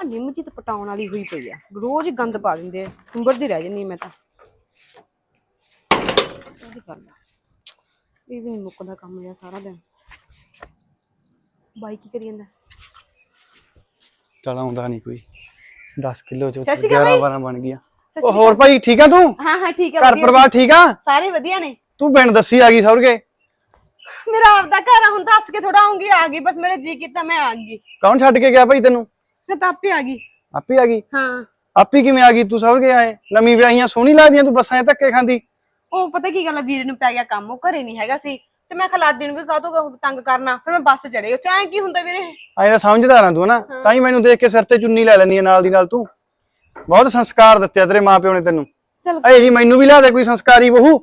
ਆ ਨਿੰਮ ਜੀ ਤਾਂ ਪਟਾਉਣ ਵਾਲੀ ਹੋਈ ਪਈ ਆ। ਰੋਜ਼ ਗੰਦ ਪਾ ਦਿੰਦੇ ਆ। ਸੁੰਬੜਦੀ ਰਹਿ ਜੰਨੀ ਮੈਂ ਤਾਂ। ਉਹਦੀ ਗੱਲ ਆ। ਇਹ ਵੀ ਨੀ ਮੁੱਕਦਾ ਕੰਮ ਜਿਹਾ ਸਾਰਾ ਦਿਨ। ਬਾਈ ਕੀ ਕਰੀ ਜਾਂਦਾ? ਚਲ ਆਉਂਦਾ ਨਹੀਂ ਕੋਈ। 10 ਕਿਲੋ ਚ ਸਤਿ ਸ਼੍ਰੀ ਅਕਾਲ 11 12 ਬਣ ਗਿਆ ਉਹ ਹੋਰ ਭਾਈ ਠੀਕ ਆ ਤੂੰ? ਹਾਂ ਹਾਂ ਠੀਕ ਆ ਘਰ ਵਧੀਆ। ਪਰਿਵਾਰ ਠੀਕ ਆ? ਸਾਰੇ ਵਧੀਆ ਨੇ। ਤੂੰ ਬਿਨ ਦੱਸੀ ਆ ਗਈ ਸੌਰਗੇ। ਮੇਰਾ ਆਪਦਾ ਘਰ ਆ ਹੁਣ ਦੱਸ ਕੇ ਥੋੜਾ ਆਉਂਗੀ ਆ ਗਈ। ਬਸ ਮੇਰੇ ਜੀ ਕੀਤਾ ਮੈਂ ਆ ਗਈ। ਕੌਣ ਛੱਡ ਕੇ ਗਿਆ ਭਾਈ ਤੈਨੂੰ? ਮੈਂ ਤਾਂ ਆਪੇ ਆ ਗਈ। ਆਪੇ ਆ ਗਈ? ਹਾਂ। ਆਪੀ ਕਿਵੇਂ ਆ ਗਈ? ਤੂੰ ਸੌਰਗੇ ਆਏ। ਨਵੀਂ ਵਿਆਹੀਆਂ ਸੋਹਣੀ ਲੱਗਦੀਆਂ ਤੂੰ ਬੱਸਾਂ 'ਚ ਧੱਕੇ ਖਾਂਦੀ। ਉਹ ਪਤਾ ਕੀ ਗੱਲ ਆ ਵੀਰੇ ਨੂੰ ਪੈ ਗਿਆ ਕੰਮ ਉਹ ਘਰੇ ਨਹੀਂ ਹੈਗਾ ਸੀ। ਤੇ ਮੈਂ ਖਲਾਡੀ ਨੂੰ ਵੀ ਕਾਹਤੋਂ ਤੰਗ ਕਰਨਾ ਫਿਰ ਮੈਂ ਬੱਸ ਚੜੇ ਉੱਥੇ ਐ ਕੀ ਹੁੰਦਾ ਵੀਰੇ? ਆਏ ਨਾ ਸਮਝਦਾਰ ਆ ਤੂੰ ਨਾ ਤਾਂ ਹੀ ਮੈਨੂੰ ਦੇਖ ਕੇ ਸਿਰ ਤੇ ਚੁੰਨੀ ਲੈ ਲੈਂਦੀ ਆ ਨਾਲ ਦੀ ਨਾਲ ਤੂੰ। ਬਹੁਤ ਸੰਸਕਾਰ ਦਿੱਤੇ ਆ ਤੇਰੇ ਮਾਪਿਓ ਨੇ ਤੈਨੂੰ। ਚਲ ਅਏ ਜੀ ਮੈਨੂੰ ਵੀ ਲਿਆ ਦੇ ਕੋਈ ਸੰਸਕਾਰੀ ਬਹੂ।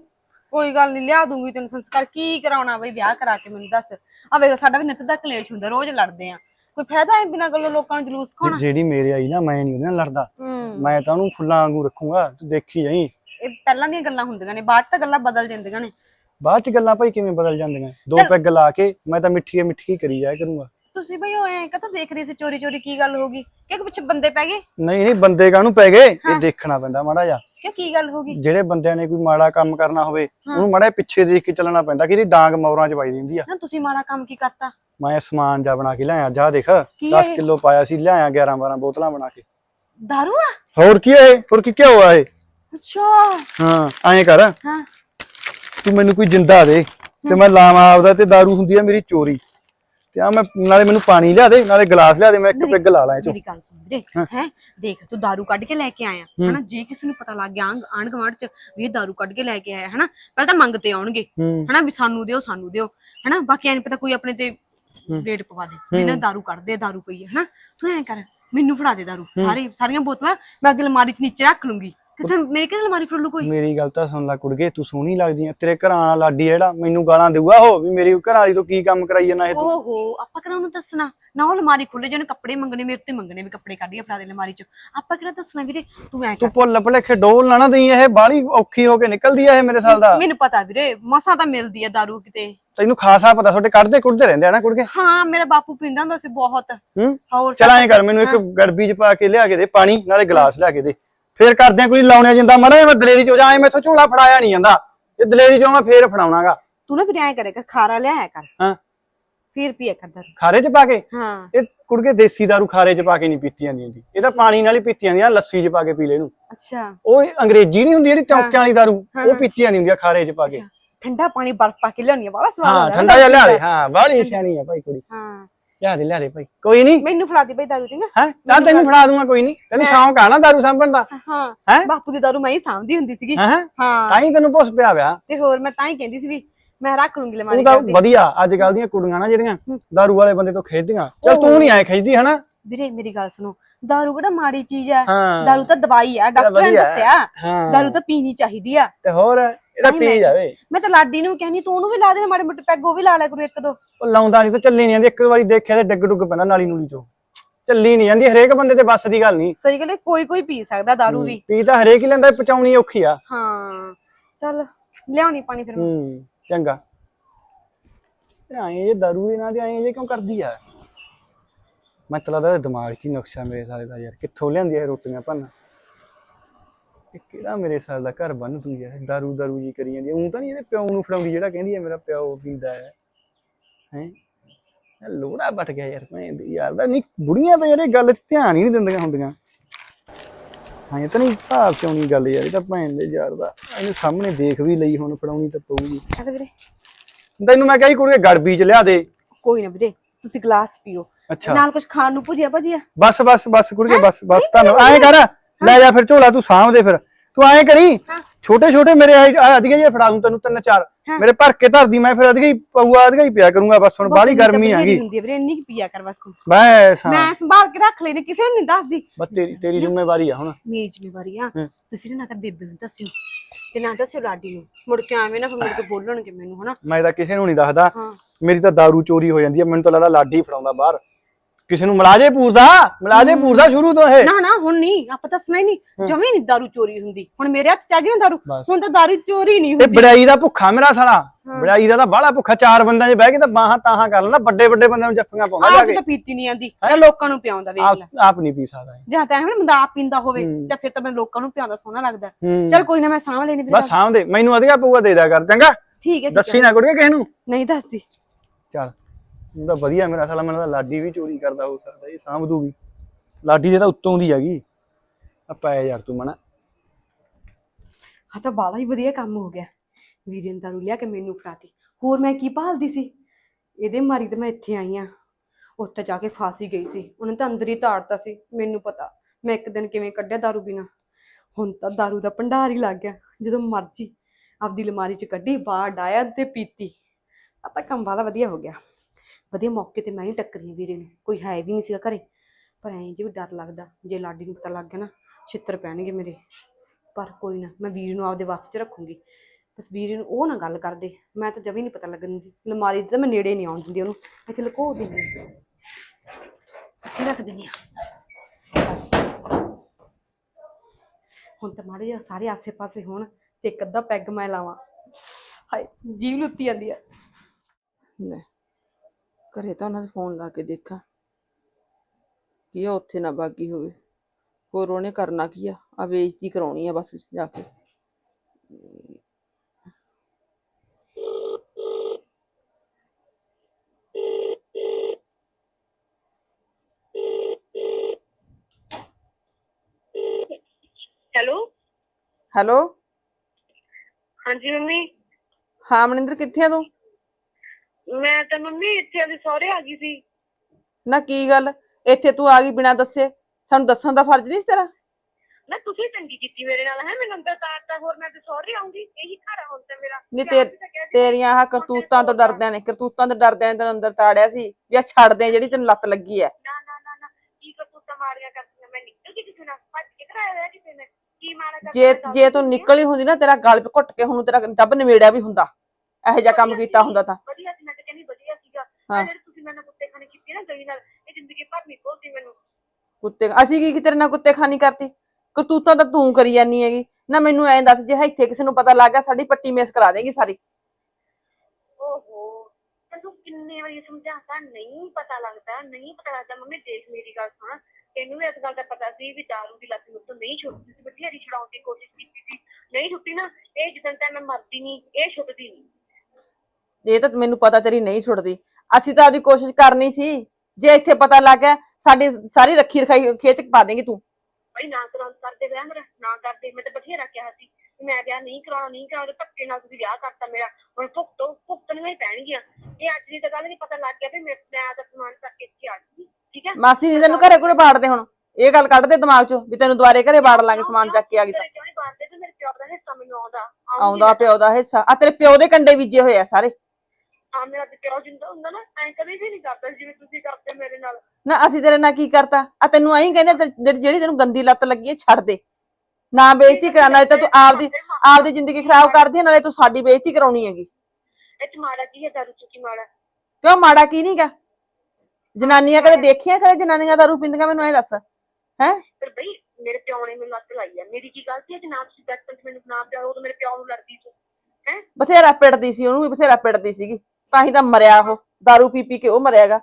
ਕੋਈ ਗੱਲ ਨਹੀਂ ਲਿਆ ਦੂੰਗੀ ਤੈਨੂੰ ਸੰਸਕਾਰ। ਕੀ ਕਰਾਉਣਾ ਬਈ ਵਿਆਹ ਕਰਾ ਕੇ ਮੈਨੂੰ ਦੱਸ। ਆ ਵੇਖ ਸਾਡਾ ਵੀ ਨਿੱਤ ਦਾ ਕਲੇਸ਼ ਹੁੰਦਾ ਰੋਜ਼ ਲੜਦੇ ਆ। ਕੋਈ ਫਾਇਦਾ ਹੈ ਬਿਨਾਂ ਗੱਲੋਂ ਲੋਕਾਂ ਨੂੰ ਜਲੂਸ ਖਾਣਾ? ਜਿਹੜੀ ਮੇਰੇ ਆਈ ਨਾ ਮੈਂ ਨਹੀਂ ਉਹਦੇ ਨਾਲ ਲੜਦਾ। ਮੈਂ ਤਾਂ ਉਹਨੂੰ ਫੁੱਲਾਂ ਵਾਂਗੂ ਰੱਖੂੰਗਾ ਤੂੰ ਦੇਖੀ ਜਾਈ। ਇਹ ਪਹਿਲਾਂ ਦੀਆਂ ਗੱਲਾਂ ਹੁੰਦੀਆਂ ਨੇ ਬਾਅਦ ਚ ਤਾਂ ਗੱਲਾਂ ਬਦਲ ਜਾਂਦੀਆਂ ਨੇ। ਬਾਅਦ ਚ ਗੱਲਾਂ ਭਾਈ ਕਿਵੇਂ ਬਦਲ ਜਾਂਦੀਆਂ? ਦੋ ਪੈਗ ਲਾ ਕੇ ਮੈਂ ਤਾਂ ਮਿੱਠੀ ਮਿੱਠੀ ਕਰੀ ਜਾਇਆ ਕਰੂੰਗਾ। ਤੁਸੀਂ ਬਈ ਉਹ ਐ ਕਦੋਂ ਦੇਖ ਰਹੀ ਸੀ ਚੋਰੀ ਚੋਰੀ ਕੀ ਗੱਲ ਹੋ ਗਈ? ਕਿ ਪਿੱਛੇ ਬੰਦੇ ਪੈ ਗਏ। ਨਹੀਂ ਨਹੀਂ ਬੰਦੇ ਕਾਹਨੂੰ ਪੈ ਗਏ? ਇਹ ਦੇਖਣਾ ਪੈਂਦਾ ਮਾੜਾ ਜਿਹਾ। ਕਿ ਕੀ ਗੱਲ ਹੋ ਗਈ? ਜਿਹੜੇ ਬੰਦਿਆਂ ਨੇ ਕੋਈ ਮਾੜਾ ਕੰਮ ਕਰਨਾ ਹੋਵੇ ਉਹਨੂੰ ਮਾੜਾ ਪਿੱਛੇ ਦੇਖ ਕੇ ਚੱਲਣਾ ਪੈਂਦਾ ਕਿ ਇਹਦੀ ਡਾਂਗ ਮੌਰਾਂ 'ਚ ਵੱਜਦੀ ਹੁੰਦੀ ਆ। ਨਾ ਤੁਸੀਂ ਮਾੜਾ ਕੰਮ ਕੀ ਕਰਤਾ? ਮੈਂ ਸਮਾਨ ਜਾ ਬਣਾ ਕੇ ਲਿਆਇਆ ਜਾ ਦੇਖ। ਕੀ 10 ਇਹ? ਕਿਲੋ ਪਾਇਆ ਸੀ ਲਿਆਇਆ 11 12 ਬੋਤਲਾਂ ਬਣਾ ਕੇ। ਦਾਰੂ ਆ? ਹੋਰ ਕੀ ਹੈ ਹੋਰ ਕੀ ਕਿਉਂ ਆ ਇਹ? ਅੱਛਾ। ਹਾਂ ਐਂ ਕਰ। ਹਾਂ। ਤੂੰ ਮੈਨੂੰ ਕੋਈ ਜਿੰਦਾ ਦੇ ਤੇ ਮੈਂ ਲਾਵਾਂ ਆਪਦਾ ਤੇ दारू ਹੁੰਦੀ ਆ ਮੇਰੀ ਚੋਰੀ। ਤੇ ਆ ਮੈਂ ਨਾਲੇ ਮੈਨੂੰ ਪਾਣੀ ਲਿਆ ਦੇ ਨਾਲੇ ਗਲਾਸ ਲਿਆ ਦੇ ਮੈਂ ਇੱਕ ਪੈਗ ਲਾ ਲਾਂ ਇਹ ਚੋਂ। ਮੇਰੀ ਗੱਲ ਸੁਣ ਵੀਰੇ ਹੈ। ਦੇਖ ਤੂੰ ਦਾਰੂ ਕੱਢ ਕੇ ਲੈ ਕੇ ਆਇਆ ਹਨਾ? ਜੇ ਕਿਸੇ ਨੂੰ ਪਤਾ ਲੱਗ ਗਿਆ ਆਂਢ ਆਂਢ ਗੁਆਂਢ ਚ ਵੀ ਇਹ ਦਾਰੂ ਕੱਢ ਕੇ ਲੈ ਕੇ ਆਇਆ ਹਨਾ? ਪਹਿਲਾਂ ਤਾਂ ਮੰਗਤੇ ਆਉਣਗੇ ਹੂੰ। ਹਨਾ? ਵੀ ਸਾਨੂੰ ਦਿਓ ਸਾਨੂੰ ਦਿਓ ਹਨਾ? ਬਾਕੀ ਐਂ ਨੀ ਪਤਾ ਕੋਈ ਆਪਣੇ ਤੇ ਰੇਟ ਪਵਾ ਦੇ। ਵੀ ਨਾ ਦਾਰੂ ਕੱਢ ਦੇ ਦਾਰੂ ਪਈ ਹੈ ਹਨਾ? ਤੂੰ ਐਂ ਕਰ ਮੈਨੂੰ ਫੜਾ ਦੇ ਦਾਰੂ। ਸਾਰੇ ਸਾਰੀਆਂ ਬੋਤਲਾਂ ਮੈਂ ਅੱਗੇ ਅਲਮਾਰੀ ਚ ਨੀਚੇ ਰੱਖ ਲੂੰਗੀ। ਕਿਸੇ ਨੂੰ- ਮੇਰੇ ਕਿਹਨੇ ਅਲਮਾਰੀ ਫੜ ਲੂ ਕੋਈ। ਮੇਰੀ ਗੱਲ ਤਾਂ ਸੁਣ ਲੈ ਕੁੜਗੇ ਤੂੰ ਸੋਹਣੀ ਲੱਗਦੀ ਆ ਤੇਰੇ ਘਰਾਂ ਵਾਲਾ ਲਾਡੀ ਜਿਹੜਾ ਮੈਨੂੰ ਗਾਲਾਂ ਦੇਊਗਾ ਉਹ ਵੀ ਮੇਰੀ ਘਰ ਵਾਲੀ ਤੋਂ ਕੀ ਕੰਮ ਕਰਾਈ ਜਾਂਦਾ ਇਹ ਤੂੰ? ਓਹੋ ਆਪਾਂ ਕਿਹੜਾ ਉਹਨੂੰ ਦੱਸਣਾ? ਨਾ ਉਹ ਅਲਮਾਰੀ ਖੁੱਲੇ ਜਿਹਨੇ ਕੱਪੜੇ ਮੰਗਣੇ ਮੇਰੇ ਤੇ ਮੰਗਣੇ ਵੀ ਕੱਪੜੇ ਕੱਢ ਕੇ ਫੜਾ ਦੇ ਅਲਮਾਰੀ ਚ। ਆਪਾਂ ਕਿਹੜਾ ਦੱਸਣਾ ਵੀਰੇ? ਤੂੰ ਐਂ ਕਰ। ਤੂੰ ਭੁੱਲ ਭੁਲੇਖੇ ਡੋਲ ਨਾ ਨਾ ਦੇਈ ਇਹ ਬਾਹਲੀ ਔਖੀ ਹੋ ਕੇ ਨਿਕਲਦੀ ਆ ਇਹ ਮੇਰੇ ਸਾਲ ਦਾ। ਮੈਨੂੰ ਪਤਾ ਵੀਰੇ ਮਸਾਂ ਤਾਂ ਮਿਲਦੀ ਆ ਦਾਰੂ ਕਿਤੇ। ਤੈਨੂੰ ਖਾਸਾ ਪਤਾ ਤੁਹਾਡੇ ਕੱਢਦੇ ਕੁੱਟਦੇ ਰਹਿੰਦੇ ਆ ਨਾ ਕੁੜਗੇ ਹਾਂ ਮੇਰਾ ਬਾਪੂ ਪੀਂਦਾ ਹੁੰਦਾ ਸੀ ਬਹੁਤ। ਹੂੰ? ਹੋਰ ਚਲ ਐਂ ਕਰ ਮੈਨੂੰ ਇੱਕ ਗੜਬੀ ਚ ਪਾ ਕੇ ਲਿਆ ਕੇ ਦੇ ਪਾਣੀ ਨਾਲੇ ਗਲਾਸ ਲਿਆ ਕੇ ਦੇ। ਫੇਰ ਕਰਦੇ ਆ ਕੋਈ ਲਾਉਣਿਆ ਜਿੰਦਾ। ਮੜਾ ਮੈਂ ਦਲੇਰੀ ਚ ਜਾ ਐ ਮੈਥੋਂ ਝੋਲਾ ਫੜਾਇਆ ਨਹੀਂ ਜਾਂਦਾ। ਇਹ ਦਲੇਰੀ ਚੋਂ ਮੈਂ ਫੇਰ ਫੜਾਉਣਾਗਾ। ਤੂੰ ਨਾ ਵੀਰੇ ਐਂ ਕਰੇ ਕਰ ਖਾਰਾ ਲਿਆਇਆ ਕਰ। ਹਾਂ। ਫਿਰ ਪੀਆ ਕਰ ਦਾਰੂ ਖਾਰੇ ਚ ਪਾ ਕੇ? ਹਾਂ। ਇਹ ਕੁੜਗੇ ਦੇਸੀ ਦਾਰੂ ਖਾਰੇ ਚ ਪਾ ਕੇ ਨਹੀਂ ਪੀਤੀ ਜਾਂਦੀ ਹੁੰਦੀ ਇਹ ਤਾਂ ਪਾਣੀ ਨਾਲ ਹੀ ਪੀਤੀ ਜਾਂਦੀ ਆ ਲੱਸੀ ਚ ਪਾ ਕੇ ਪੀ ਲੈ ਇਹਨੂੰ। ਅੱਛਾ। ਉਹ ਅੰਗਰੇਜ਼ੀ ਨਹੀਂ ਹੁੰਦੀ ਜਿਹੜੀ ਚੌਂਕਿਆਂ ਵਾਲੀ ਦਾਰੂ? ਉਹ ਪੀਤੀ ਜਾਂਦੀ ਹੁੰਦੀ ਆ ਖਾਰੇ ਚ ਪਾ ਕੇ। ਠੰਡਾ ਪਾਣੀ ਬਰਫ ਪਾ ਕੇ ਲਿਆਉਣੀ ਆ ਬੜਾ ਸਵਾਦ ਹਾਂ ਠੰਡਾ ਜਿਹਾ ਲਿਆ ਦੇ। ਹਾਂ ਬਾਹਲੀ ਸਿਆਣੀ ਆ ਭਾਈ ਕੁੜੀ। ਹਾਂ। ਲਿਆ ਦੇ ਲਿਆ ਦੇ ਭਾਈ। ਕੋਈ ਨਹੀਂ। ਮੈਨੂੰ ਫੜਾ ਦੇ ਬਈ ਦਾਰੂ ਚੰਗਾ ਹੈ? ਤਾਂ ਤੈਨੂੰ ਫੜਾ ਦੂੰਗਾ ਕੋਈ ਨਹੀਂ। ਤੈਨੂੰ ਸ਼ੌਂਕ ਆ ਨਾ ਦਾਰੂ ਸਾਂਭਣ ਦਾ। ਹਾਂ। ਹੈਂ? ਬਾਪੂ ਦੀ ਦਾਰੂ ਮੈਂ ਹੀ ਸਾਂਭਦੀ ਹੁੰਦੀ ਸੀਗੀ। ਹੈ? ਹਾਂ। ਤਾਂ ਹੀ ਤੈਨੂੰ ਪੁੱਛ ਪਿਆ ਵਿਆ ਤੇ ਹੋਰ ਮੈਂ ਤਾਂ ਹੀ ਕਹਿੰਦੀ ਸੀ ਵੀ ਮੈਂ ਰੱਖ ਲੂੰਗੀ ਅਲਮਾਰੀ ਤੂੰ ਤਾਂ ਵਧੀਆ ਅੱਜ ਕੱਲ ਦੀਆਂ ਕੁੜੀਆਂ ਨਾ ਜਿਹੜੀਆਂ ਦਾਰੂ ਵਾਲੇ ਬੰਦੇ ਤੋਂ ਖਿੱਚਦੀਆਂ ਚਲ ਤੂੰ ਨਹੀਂ ਆਏ ਖਿੱਚਦੀ ਹਨਾ? ਵੀਰੇ ਮੇਰੀ ਗੱਲ ਸੁਣੋ। ਦਾਰੂ ਕਿਹੜਾ ਮਾੜੀ ਚੀਜ਼ ਹਾਂ? ਦਾਰੂ ਤਾਂ ਦਵਾਈ ਆ ਡਾਕਟਰ ਨੇ। ਦੱਸਿਆ। ਹਾਂ। ਦਾਰੂ ਤਾਂ ਪੀਣੀ ਚਾਹੀਦੀ ਆ। ਤੇ ਹੋਰ? ਇਹਦਾ ਨਹੀਂ ਪੀ ਮੈਂ- ਜਾਵੇ। ਮੈਂ ਤਾਂ ਲਾਡੀ ਨੂੰ ਕਹਿੰਦੀ ਤੂੰ ਉਹਨੂੰ ਵੀ ਲਾ ਦੇ ਮਾੜੇ ਮੋਟੇ ਪੈਗ ਉਹ ਵੀ ਲਾ ਲਿਆ ਕਰੂ ਇੱਕ ਦੋ। ਉਹ ਲਾਉਂਦਾ ਨਹੀਂ ਤਾਂ ਚੱਲੀ ਨਹੀਂ ਜਾਂਦੀ। ਇੱਕ ਵਾਰੀ ਦੇਖਿਆ ਤੇ ਡਿੱਗ ਡੁੱਗ ਪੈਂਦਾ ਨਾਲੀ ਨੂਲੀ ਚੋਂ। ਚੱਲੀ ਨਹੀਂ ਜਾਂਦੀ ਹਰੇਕ ਬੰਦੇ ਤੇ ਬੱਸ ਦੀ ਗੱਲ ਨਹੀਂ ਸਹੀ ਗੱਲ ਹੈ, ਕੋਈ ਕੋਈ ਪੀ ਸਕਦਾ ਦਾਰੂ ਵੀ। ਪੀ ਤਾਂ ਹਰੇਕ ਹੀ ਲੈਂਦਾ ਪਚਾਉਣੀ ਔਖੀ ਆ। ਹਾਂ ਚੱਲ ਲਿਆਉਣੀ ਪਾਣੀ ਫਿਰ ਮੈਂ। ਹੂੰ ਚੰਗਾ। ਐਂ ਇਹ ਦਾਰੂ ਦੇ ਨਾਲ ਤੇ ਐਂ ਜੇ ਕਿਉਂ ਕਰਦੀ ਆ? ਮੈਂ ਤਾਂ ਲੱਗਦਾ ਇਹਦੇ ਦਿਮਾਗ 'ਚ ਹੀ ਨੁਕਸਾ ਮੇਰੇ ਸਾਲੇ ਦਾ ਯਾਰ ਕਿੱਥੋਂ ਲਿਆਂਦੀ ਇਹ ਰੋਟੀਆਂ ਭੰਨ। ਇਹ ਕਿਹੜਾ ਮੇਰੇ ਸਾਲ ਦਾ ਘਰ ਬੰਨ ਤੂੰ ਯਾਰ ਦਾਰੂ ਦਾਰੂ ਜੀ ਕਰੀ ਜਾਂਦੀ ਉਹ ਤਾਂ ਨਹੀਂ ਇਹਦੇ ਪਿਓ ਨੂੰ ਫੜਾਉਂਦੀ ਜਿਹੜਾ ਕਹਿੰਦੀ ਹੈ ਮੇਰਾ ਪਿਓ ਪੀਂਦਾ ਹੈ? ਹੈ ਲੋੜਾ ਵੱਟ ਗਿਆ ਯਾਰ ਮੈਂ ਯਾਰ ਦਾ। ਨਹੀਂ ਬੁੜੀਆਂ ਤਾਂ ਜਿਹੜੇ ਗੱਲ 'ਚ ਧਿਆਨ ਹੀ ਨਹੀਂ ਦਿੰਦੀਆਂ ਹੁੰਦੀਆਂ। ਹਾਂ ਇਹ ਤਾਂ ਨਹੀਂ ਹਿਸਾਬ 'ਚ ਆਉਣੀ ਗੱਲ ਯਾਰ ਇਹ ਤਾਂ ਭੈਣ ਦੇ ਯਾਰ ਦਾ। ਇਹਨੇ ਸਾਹਮਣੇ ਦੇਖ ਵੀ ਲਈ ਹੁਣ ਫੜਾਉਣੀ ਤਾਂ ਪਊਗੀ। ਲੈ ਵੀਰੇ। ਤੈਨੂੰ ਮੈਂ ਕਹੀ ਕੁੜੀ ਗੜਬੀ ਚ ਲਿਆ ਦੇ। ਕੋਈ ਨਾ ਵੀਰੇ ਤੁਸੀਂ ਗਲਾਸ ਪੀਓ। ਅੱਛਾ। ਨਾਲ ਕੁਝ ਖਾਣ ਨੂੰ ਭੁਜਿਆ ਭਜਿਆ ਬਸ ਬਸ ਬਸ ਕੁੜੀਏ ਬਸ ਬਸ ਤੁਹਾਨੂੰ ਐਂ ਕਰ। ਲੈ ਜਾ ਫਿਰ ਝੋਲਾ ਤੂੰ ਸਾਂਭ ਦੇ ਫਿਰ। ਤੂੰ ਐਂ ਕਰੀ। ਛੋਟੇ ਛੋਟੇ ਮੇਰੇ ਅਧਿਕੇ ਜੇ ਫੜਾ ਦੂੰ ਤੈਨੂੰ ਤਿੰਨ ਚਾਰ। ਮੇਰੇ ਭਰ ਕੇ ਧਰਦੀ ਮੈਂ ਫਿਰ ਅਧਿਕੇ ਹੀ ਪਊਆ ਅਧਿਕੇ ਹੀ ਪਿਆ ਕਰੂੰਗਾ ਬਸ ਹੁਣ ਬਾਹਲੀ ਗਰਮੀ ਆ ਗਈ ਹੁੰਦੀ ਹੈ ਵੀਰੇ ਇੰਨੀ ਕੁ ਪੀਆ ਕਰ ਬਸ ਤੂੰ। ਬਸ ਹਾਂ। ਮੈਂ ਸੰਭਾਲ ਕੇ ਰੱਖ ਲੈਣੀ ਕਿਸੇ ਨੂੰ ਨਹੀਂ ਦੱਸਦੀ। ਬਸ ਤੇਰੀ ਤੇਰੀ ਜ਼ਿੰਮੇਵਾਰੀ ਆ ਹੁਣ। ਮੇਰੀ ਜ਼ਿੰਮੇਵਾਰੀ ਆ। ਤੁਸੀਂ ਨਾ ਤਾਂ ਬੇਬੇ ਨੂੰ ਦੱਸਿਓ ਤੇ ਨਾ ਦੱਸਿਓ ਲਾਡੀ ਨੂੰ। ਮੁੜ ਕੇ ਆਵੇਂ ਨਾ ਫਿਰ ਮੁੜ ਕੇ ਬੋਲਣਗੇ ਮੈਨੂੰ ਹਨਾ। ਮੈਂ ਤਾਂ ਕਿਸੇ ਨੂੰ ਨਹੀਂ ਦੱਸਦਾ। ਮੇਰੀ ਤਾਂ दारू ਚੋਰੀ ਹੋ ਜਾਂਦੀ ਹੈ ਮੈਨੂੰ ਤਾਂ ਲੱਗਦਾ ਲਾਡੀ ਫੜਾਉਂਦਾ ਬਾਹਰ। ਕਿਸੇ ਨੂੰ ਮਲਾਜੇ ਪੂਰਦਾ ਮਲਾਜੇ ਪੂਰਦਾ ਸ਼ੁਰੂ ਤੋਂ ਇਹ। ਨਾ ਨਾ ਹੁਣ ਨਹੀਂ ਆਪਾਂ ਦੱਸਣਾ ਹੀ ਨਹੀਂ। ਜਮੀ ਨਹੀਂ ਦਾਰੂ ਚੋਰੀ ਹੁੰਦੀ। ਹੁਣ ਮੇਰੇ ਹੱਥ ਚ ਆ ਗਈ ਨਾ ਦਾਰੂ ਬਸ। ਹੁਣ ਤਾਂ ਦਾਰੂ ਚੋਰੀ ਨਹੀਂ ਇਹ ਹੁੰਦੀ। ਬੜਾਈ ਦਾ ਭੁੱਖਾ ਮੇਰਾ ਸਾਲਾ। ਬੜਾਈ ਦਾ ਤਾਂ ਬਾਹਲਾ ਭੁੱਖਾ ਚਾਰ ਬੰਦਿਆਂ 'ਚ ਬਹਿ ਕੇ ਤਾਂ ਬਾਹਾਂ ਤਾਹਾਂ ਕਰ ਲੈਂਦਾ ਵੱਡੇ ਵੱਡੇ ਬੰਦਿਆਂ ਨੂੰ ਜੱਫੀਆਂ ਪਾਉਂਦਾ ਜਾ ਆਪ ਕੇ। ਤਾਂ ਪੀਤੀ ਨਹੀਂ ਆਂਦੀ ਜਾਂ ਲੋਕਾਂ ਨੂੰ ਪਿਆਉਂਦਾ ਵੇਖ ਆਪ ਲੈ। ਆਪ ਨਹੀਂ ਪੀ ਸਕਦਾ ਇਹ। ਜਾਂ ਤਾਂ ਐਵੇਂ ਬੰਦਾ ਆਪ ਪੀਂਦਾ ਹੋਵੇ। ਜਾਂ ਫਿਰ ਤਾਂ ਮੈਂ ਲੋਕਾਂ ਨੂੰ ਪਿਆਉਂਦਾ ਸੋਹਣਾ ਲੱਗਦਾ। ਹੂੰ। ਚਲ ਕੋਈ ਨਾ ਮੈਂ ਸਾਂਭ ਲੈਣੀ ਬਸ ਸਾਹਮਣੇ ਮੈਨੂੰ ਅਧਿਆ ਪਊਗਾ ਦੇ ਦਿਆ ਕਰ ਚੰਗਾ? ਠੀਕ ਹੈ ਠੀਕ ਦੱਸੀ ਨਾ ਕੁੜੀਏ ਕਿਸੇ ਨੂੰ। ਨਹੀਂ ਦੱਸਦੀ। ਚੱਲ। ਉਹ ਤਾਂ ਵਧੀਆ, ਮੇਰਾ ਸਾਲਾ ਮੈਨੂੰ ਤਾਂ ਲਾਡੀ ਵੀ ਚੋਰੀ ਕਰਦਾ ਹੋ ਸਕਦਾ, ਇਹ ਸਾਂਭ ਦੂਗੀ। ਲਾਡੀ ਦੇ ਤਾਂ ਉੱਤੋਂ ਦੀ ਹੈਗੀ। ਆ ਪੈ ਯਾਰ ਤੂੰ ਮਨਾ ਆ ਤਾਂ ਬਾਲਾ ਹੀ ਵਧੀਆ ਕੰਮ ਹੋ ਗਿਆ। ਵੀਰੇ ਨੇ ਦਾਰੂ ਲਿਆ ਕੇ ਮੈਨੂੰ ਫੜਾਤੀ। ਹੋਰ ਮੈਂ ਕੀ ਭਾਲਦੀ ਸੀ? ਇਹਦੇ ਮਾਰੀ ਤੇ ਮੈਂ ਇੱਥੇ ਆਈ ਆ। ਉੱਥੇ ਜਾ ਕੇ ਫਾਸੀ ਗਈ ਸੀ। ਉਹਨੇ ਤਾਂ ਅੰਦਰ ਹੀ ਤਾੜਤਾ ਸੀ, ਮੈਨੂੰ ਪਤਾ। ਮੈਂ ਇੱਕ ਦਿਨ ਕਿਵੇਂ ਕੱਢਿਆ ਦਾਰੂ ਬਿਨਾ ਹੁਣ ਤਾਂ ਦਾਰੂ ਦਾ ਭੰਡਾਰ ਹੀ ਲੱਗ ਗਿਆ। ਜਦੋਂ ਮਰਜ਼ੀ ਆਪਦੀ ਅਲਮਾਰੀ ਚ ਕੱਢੀ, ਬਾਹਰ ਡਾਇਆ ਤੇ ਪੀਤੀ। ਆ ਤਾਂ ਕੰਮ ਵਾਲਾ ਵਧੀਆ ਹੋ ਗਿਆ। ਵਧੀਆ ਮੌਕੇ ਤੇ ਮੈਂ ਹੀ ਟੱਕਰੀ ਵੀਰੇ ਨੂੰ, ਕੋਈ ਹੈ ਵੀ ਨਹੀਂ ਸੀਗਾ ਘਰੇ। ਪਰ ਐਂ ਜੀ ਵੀ ਡਰ ਲੱਗਦਾ, ਜੇ ਲਾਡੀ ਨੂੰ ਪਤਾ ਲੱਗ ਗਿਆ ਨਾ, ਛਿੱਤਰ ਪੈਣਗੇ ਮੇਰੇ। ਪਰ ਕੋਈ ਨਾ, ਮੈਂ ਵੀਰ ਨੂੰ ਆਪਦੇ ਵੱਸ ਰੱਖੂੰਗੀ। ਬਸ ਵੀਰ ਨੂੰ ਉਹ ਨਾ ਗੱਲ ਕਰਦੇ, ਮੈਂ ਤਾਂ ਜਮੀ ਨਹੀਂ ਪਤਾ ਲੱਗਣ ਦਿੰਦੀ ਅਲਮਾਰੀ ਦੇ ਤਾਂ ਮੈਂ ਨੇੜੇ ਨਹੀਂ ਆਉਣ ਦਿੰਦੀ ਉਹਨੂੰ ਇੱਥੇ ਲੁਕੋ ਦਿੰਦੀ ਹਾਂ। ਇੱਥੇ ਰੱਖ ਦਿੰਦੀ ਹਾਂ। ਬਸ। ਹੁਣ ਤਾਂ ਮਾੜੇ ਜਿਹਾ ਸਾਰੇ ਆਸੇ-ਪਾਸੇ ਹੋਣ ਤੇ ਇੱਕ ਅੱਧਾ ਪੈਗ ਮੈਂ ਲਾਵਾਂ। ਹਾਏ ਜੀਵ ਲੁੱਤੀ ਜਾਂਦੀ ਆ। ਲੈ। ਘਰੇ ਤਾਂ ਉਹਨਾਂ ਦੇ ਫੋਨ ਲਾ ਕੇ ਦੇਖਾਂ ਕੀ ਉਹ ਉੱਥੇ ਨਾ ਬਾਗੀ ਹੋਵੇ। ਹੋਰ ਉਹਨੇ ਕਰਨਾ ਕੀ ਆ? ਆ ਬੇਇੱਜ਼ਤੀ ਕਰਾਉਣੀ ਆ ਬਸ ਜਾ ਕੇ। ਹੈਲੋ? ਹੈਲੋ? ਹਾਂਜੀ ਮੰਮੀ। ਹਾਂ ਮਨਿੰਦਰ ਕਿੱਥੇ ਆ ਤੂੰ? ਮੈਂ ਤਾਂ ਮੰਮੀ ਇੱਥੇ ਆਪਦੇ ਸਹੁਰੇ ਆ ਗਈ ਸੀ। ਨਾ ਕੀ ਗੱਲ? ਇੱਥੇ ਤੂੰ ਆ ਗਈ ਬਿਨਾਂ ਦੱਸੇ। ਸਾਨੂੰ ਦੱਸਣ ਦਾ ਫਰਜ਼ ਨਹੀਂ ਸੀ ਤੇਰਾ? ਨਾ ਤੁਸੀਂ ਚੰਗੀ ਕੀਤੀ ਮੇਰੇ ਨਾਲ ਹੈ? ਮੈਨੂੰ ਅੰਦਰ ਤਾਰਤਾ ਹੋਰ ਮੈਂ ਤੇ ਸਹੁਰੇ ਆਉਂਗੀ। ਇਹੀ ਘਰ ਆ ਹੁਣ ਤੇ ਮੇਰਾ। ਨਹੀਂ ਤੇ ਤੇ ਤਾਂ ਕਿਹਾ ਤੇਰੀਆਂ ਆਹ ਕਰਤੂਤਾਂ ਤੋਂ ਡਰਦਿਆਂ ਨੇ ਕਰਤੂਤਾਂ ਤੋਂ ਡਰਦਿਆਂ ਨੇ ਤੈਨੂੰ ਅੰਦਰ ਤਾੜਿਆ ਸੀ ਵੀ ਆ ਛੱਡ ਦੇ ਜਿਹੜੀ ਤੈਨੂੰ ਲੱਤ ਲੱਗੀ ਐ। ਨਾ ਨਾ ਨਾ ਨਾ। ਕੀ ਕਰਤੂਤਾਂ ਮਾਰੀਆਂ ਕਰਤੀਆਂ? ਮੈਂ ਨਿਕਲ ਗਈ ਕਿਸੇ ਨਾਲ। ਭੱਜ ਕੇ ਕਰਾਇਆ ਹੋਇਆ ਕਿਸੇ ਨੇ। ਕੀ ਮਾਰਾ ਜੇ ਜੇ ਤੂੰ। ਨਿਕਲੀ ਹੁੰਦੀ ਨਾ ਤੇਰਾ ਗਲ ਘੁੱਟ ਕੇ ਹੁਣ ਤੇਰਾ ਜੱਬ ਨਿਵੇੜਿਆ ਵੀ ਹੁੰਦਾ। ਇਹੋ ਜਿਹਾ ਕੰਮ ਕੀਤਾ ਹੁੰਦਾ ਤਾਂ ਵਧੀਆ ਸੀ ਮੈਂ ਤਾਂ ਕਹਿੰਦੀ ਵਧੀਆ ਸੀਗਾ ਹਾਂ। ਤੁਸੀਂ ਮੈਨੂੰ ਕੁੱਤੇ ਖਾਣੇ ਕੀਤੇ ਨਾ ਗਈ ਨਾਲ। ਇਹ ਜ਼ਿੰਦਗੀ ਭਰ ਨਿਕਲਦੀ ਮੈਨੂੰ। ਕੁੱਤੇ ਅਸੀਂ ਕੀ ਤੇਰੇ ਨਾਲ ਕੁੱਤੇ ਖਾਨੀ ਕਰਤੀ? ਕਰਤੂਤਾਂ ਤਾਂ ਤੂੰ ਕਰੀ ਜਾਨੀ ਹੈਗੀ। ਨਾ ਮੈਨੂੰ ਐਂ ਦੱਸ ਜੇ ਇੱਥੇ ਕਿਸੇ ਨੂੰ ਪਤਾ ਲੱਗ ਗਿਆ ਸਾਡੀ ਪੱਟੀ ਮੇਸ ਕਰਾ ਦੇਗੀ ਸਾਰੀ। ਓਹੋ ਤੈਨੂੰ ਕਿੰਨੇ ਵਾਰੀ ਸਮਝਾਤਾ ਨਹੀਂ ਪਤਾ ਲੱਗਦਾ ਨਹੀਂ ਪਤਾ ਲੱਗਦਾ। ਮੰਮੀ ਦੇਖ ਮੇਰੀ ਗੱਲ ਸੁਣ। ਤੈਨੂੰ ਵੀ ਇਸ ਗੱਲ ਦਾ ਪਤਾ ਸੀ ਵੀ ਦਾਰੂ ਦੀ ਲੱਤ ਮੈਨੂੰ ਤੋਂ ਨਹੀਂ ਛੁੱਟਦੀ ਸੀ। ਬਥੇਰੀ ਛਡਾਉਣ ਦੀ ਕੋਸ਼ਿਸ਼ ਕੀਤੀ ਸੀ। ਨਹੀਂ ਛੁੱਟੀ ਨਾ ਇਹ ਜਦੋਂ ਤੱਕ ਮੈਂ ਮਰਦੀ ਨਹੀਂ ਇਹ ਛੁੱਟਦੀ ਨਹੀਂ ਇਹ ਤਾਂ ਮੈਨੂੰ ਪਤਾ ਤੇਰੀ ਨਹੀਂ ਛੁੱਟਦੀ। ਅਸੀਂ ਤਾਂ ਆਪਦੀ ਕੋਸ਼ਿਸ਼ ਕਰਨੀ ਸੀ ਜੇ ਇੱਥੇ ਪਤਾ ਲੱਗ ਗਿਆ ਸਾਡੀ ਸਾਰੀ ਰੱਖੀ ਰਖਾਈ ਖੇਚ ਪਾ ਦੇਂਗੀ ਤੂੰ। ਬਈ ਨਾ ਕਰਾਉਣ ਕਰਦੇ ਵਿਆਹ ਮੇਰਾ ਨਾ ਕਰਦੇ ਮੈਂ ਤਾਂ ਬਥੇਰਾ ਕਿਹਾ ਸੀ ਵੀ ਮੈਂ ਵਿਆਹ ਨਹੀਂ ਕਰਾਉਣਾ ਨਹੀਂ ਕਰਾਉਣਾ ਧੱਕੇ ਨਾਲ ਤੁਸੀਂ ਵਿਆਹ ਕਰਤਾ ਮੇਰਾ ਹੁਣ ਭੁਗਤੋ ਭੁਗਤਣੀਆਂ ਹੀ ਪੈਣਗੀਆਂ। ਇਹ ਅੱਜ ਦੀ ਤਾਂ ਗੱਲ ਨਹੀਂ ਪਤਾ ਲੱਗ ਗਿਆ ਵੀ ਮੈਂ ਮੈਂ ਆਦਾ ਸਮਾਨ ਕਰਕੇ ਇੱਥੇ ਆ ਗਈ ਠੀਕ ਹੈ? ਮਾਸੀ ਨਹੀਂ ਤੈਨੂੰ ਘਰੇ ਘਰੇ ਬਾੜਦੇ ਹੁਣ ਇਹ ਗੱਲ ਕੱਢ ਦੇ ਦਿਮਾਗ 'ਚੋਂ ਵੀ ਤੈਨੂੰ ਦੁਬਾਰੇ ਘਰੇ ਬਾੜ ਲਾਂਗੇ ਸਮਾਨ ਚੱਕ ਕੇ ਆ ਗਈ ਤਾਂ। ਕਿਉਂ ਨਹੀਂ ਬਾਂਦੇ ਤੇ ਮੇਰੇ ਪਿਓ ਦਾ ਹਿੱਸਾ ਮੈਨੂੰ ਆਉਂਦਾ ਆਉਂਦਾ ਪਿਓ ਦਾ ਹਿੱਸਾ ਆ ਤੇਰੇ ਪਿਓ ਦੇ ਕੰਡੇ ਬੀਜੇ ਹੋਏ ਆ ਸਾਰੇ। ਆ ਮੇਰਾ ਤੇ ਪਿਓ ਜਿੰਦਾ ਹੁੰਦਾ ਨਾ? ਐਂ ਕਦੇ ਵੀ ਨਹੀਂ ਕਰਦਾ ਜਿਵੇਂ ਤੁਸੀਂ ਕਰਦੇ ਮੇਰੇ ਨਾਲ। ਨਾ ਅਸੀਂ ਤੇਰੇ ਨਾਲ ਕੀ ਕਰਤਾ? ਆ ਤੈਨੂੰ ਐਂ ਕਹਿੰਦੇ ਤੇ ਜਿਹੜੀ- ਜਿਹੜੀ ਤੈਨੂੰ ਗੰਦੀ ਲੱਤ ਲੱਗੀ ਹੈ ਛੱਡ ਦੇ। ਨਾ ਬੇਇੱਜ਼ਤੀ ਕਰਾ ਨਾਲੇ ਤਾਂ ਤੂੰ ਆਪਦੀ ਆਪਦੀ ਜ਼ਿੰਦਗੀ ਖਰਾਬ ਕਰਦੀ ਹੈ ਨਾਲੇ ਤੂੰ ਸਾਡੀ ਬੇਇੱਜ਼ਤੀ ਕਰਾਉਣੀ ਹੈਗੀ। ਇਹ ਚ ਮਾੜਾ ਕੀ ਹੈ ਦਾਰੂ ਚ ਕੀ ਮਾੜਾ? ਕਿਉਂ ਮਾੜਾ ਕੀ ਨਹੀਂਗਾ ਜਨਾਨੀਆਂ ਕਦੇ ਦੇਖੀਆਂ ਕਦੇ ਜਨਾਨੀਆਂ ਦਾਰੂ ਪੀਂਦੀਆਂ ਮੈਨੂੰ ਇਹ ਦੱਸ। ਹੈ? ਪਰ ਬਈ ਮੇਰੇ ਪਿਓ ਨੇ ਮੈਨੂੰ ਲੱਤ ਲਾਈ ਆ। ਮੇਰੀ ਕੀ ਗਲਤੀ ਹੈ ਕਿ ਨਾ ਤੁਸੀਂ ਬਚਪਨ ਚ ਮੈਨੂੰ ਨਾ ਪਿਆਓ ਉਦੋਂ ਮੇਰੇ ਪਿਓ ਨੂੰ ਲੜਦੀ ਸੀ। ਹੈ? ਬਥੇਰਾ ਪਿੜਦੀ ਸੀ ਉਹਨੂੰ ਵੀ ਬਥੇਰਾ ਪਿੜਦੀ ਸੀਗੀ। ਤਾਂ ਹੀ ਤਾਂ ਮਰਿਆ ਉਹ ਦਾਰੂ ਪੀ ਪੀ ਕੇ ਉਹ ਮਰਿਆਗਾ।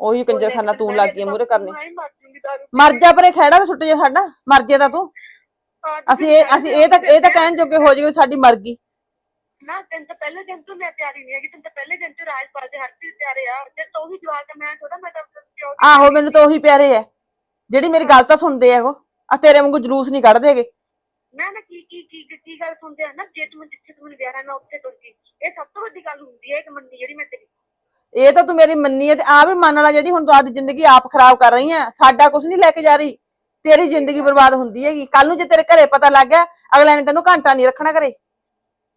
ਉਹੀ ਕੰਜਰਖਾਨਾ ਤੂੰ ਲੱਗ ਗਈ ਮੂਰੇ ਕਰਨੇ। ਮਰ ਜੂੰਗੀ ਦਾਰੂ ਪੀ ਮਰ ਕੇ। ਜਾ ਪਰੇ ਖਹਿੜਾ ਤਾਂ ਛੁੱਟ ਜਾ ਸਾਡਾ ਮਰ ਜੇ ਤਾਂ ਤੂੰ। ਅਸੀਂ ਇਹ ਅਸੀਂ ਇਹ ਤਾਂ ਇਹ ਤਾਂ ਕਹਿਣ ਜੋਗੇ ਹੋ ਜਾਈਏ ਸਾਡੀ ਮਰ ਗਈ। ਨਾ ਤੈਨੂੰ ਤਾਂ ਪਹਿਲੇ ਦਿਨ ਤੋਂ ਮੈਂ ਪਿਆਰੀ ਨਹੀਂ ਹੈਗੀ ਤੈਨੂੰ ਤਾਂ ਪਹਿਲੇ ਦਿਨ ਤੋਂ ਰਾਜਪਾਲ ਦੇ ਹਰਪ੍ਰੀਤ ਪਿਆਰੇ ਆ। ਜੇ ਤੂੰ ਵੀ ਜਵਾਬ ਮੈਂ ਥੋੜਾ ਮੈਂ ਤਾਂ ਆਹੋ ਮੈਨੂੰ ਤਾਂ ਉਹੀ ਪਿਆਰੇ ਐ ਜਿਹੜੀ ਮੇਰੀ ਗੱਲ ਤਾਂ ਸੁਣਦੇ ਆ ਉਹ ਆ ਤੇਰੇ ਵਾਂਗੂ ਜਲੂਸ ਨਹੀਂ ਕੱਢਦੇ ਹੈਗੇ। ਮੈਂ ਨਾ ਕੀ ਕੀ ਕੀ ਕੀ ਗੱਲ ਸੁਣਦੇ ਆ ਨਾ ਜੇ ਤੂੰ ਜਿੱਥੇ ਤੂੰ ਮੈਨੂੰ ਵਿਆਹਣਾ ਮੈਂ ਉੱਥੇ ਤੁਰ ਗਈ ਇਹ ਸਭ ਤੋਂ ਵੱਡੀ ਗੱਲ ਹੁੰਦੀ ਹੈ ਇੱਕ ਮੰਨੀ ਜਿਹੜੀ ਮੈਂ ਤੇਰੀ। ਇਹ ਤਾਂ ਤੂੰ ਮੇਰੀ ਮੰਨੀ ਐ ਤੇ ਆ ਵੀ ਮੰਨ ਵਾਲਾ ਜਿਹੜੀ ਹੁਣ ਤੂੰ ਆਪਦੀ ਜ਼ਿੰਦਗੀ ਆਪ ਖਰਾਬ ਕਰ ਰਹੀ ਐ ਸਾਡਾ ਕੁਝ ਨਹੀਂ ਲੈ ਕੇ ਜਾ ਰਹੀ। ਤੇਰੀ ਜ਼ਿੰਦਗੀ ਬਰਬਾਦ ਹੁੰਦੀ ਹੈਗੀ। ਕੱਲ ਨੂੰ ਜੇ ਤੇਰੇ ਘਰੇ ਪਤਾ ਲੱਗ ਗਿਆ ਅਗਲੇ ਨੇ ਤੈਨੂੰ ਘੰਟਾ ਨਹੀਂ ਰੱਖਣਾ ਘਰੇ।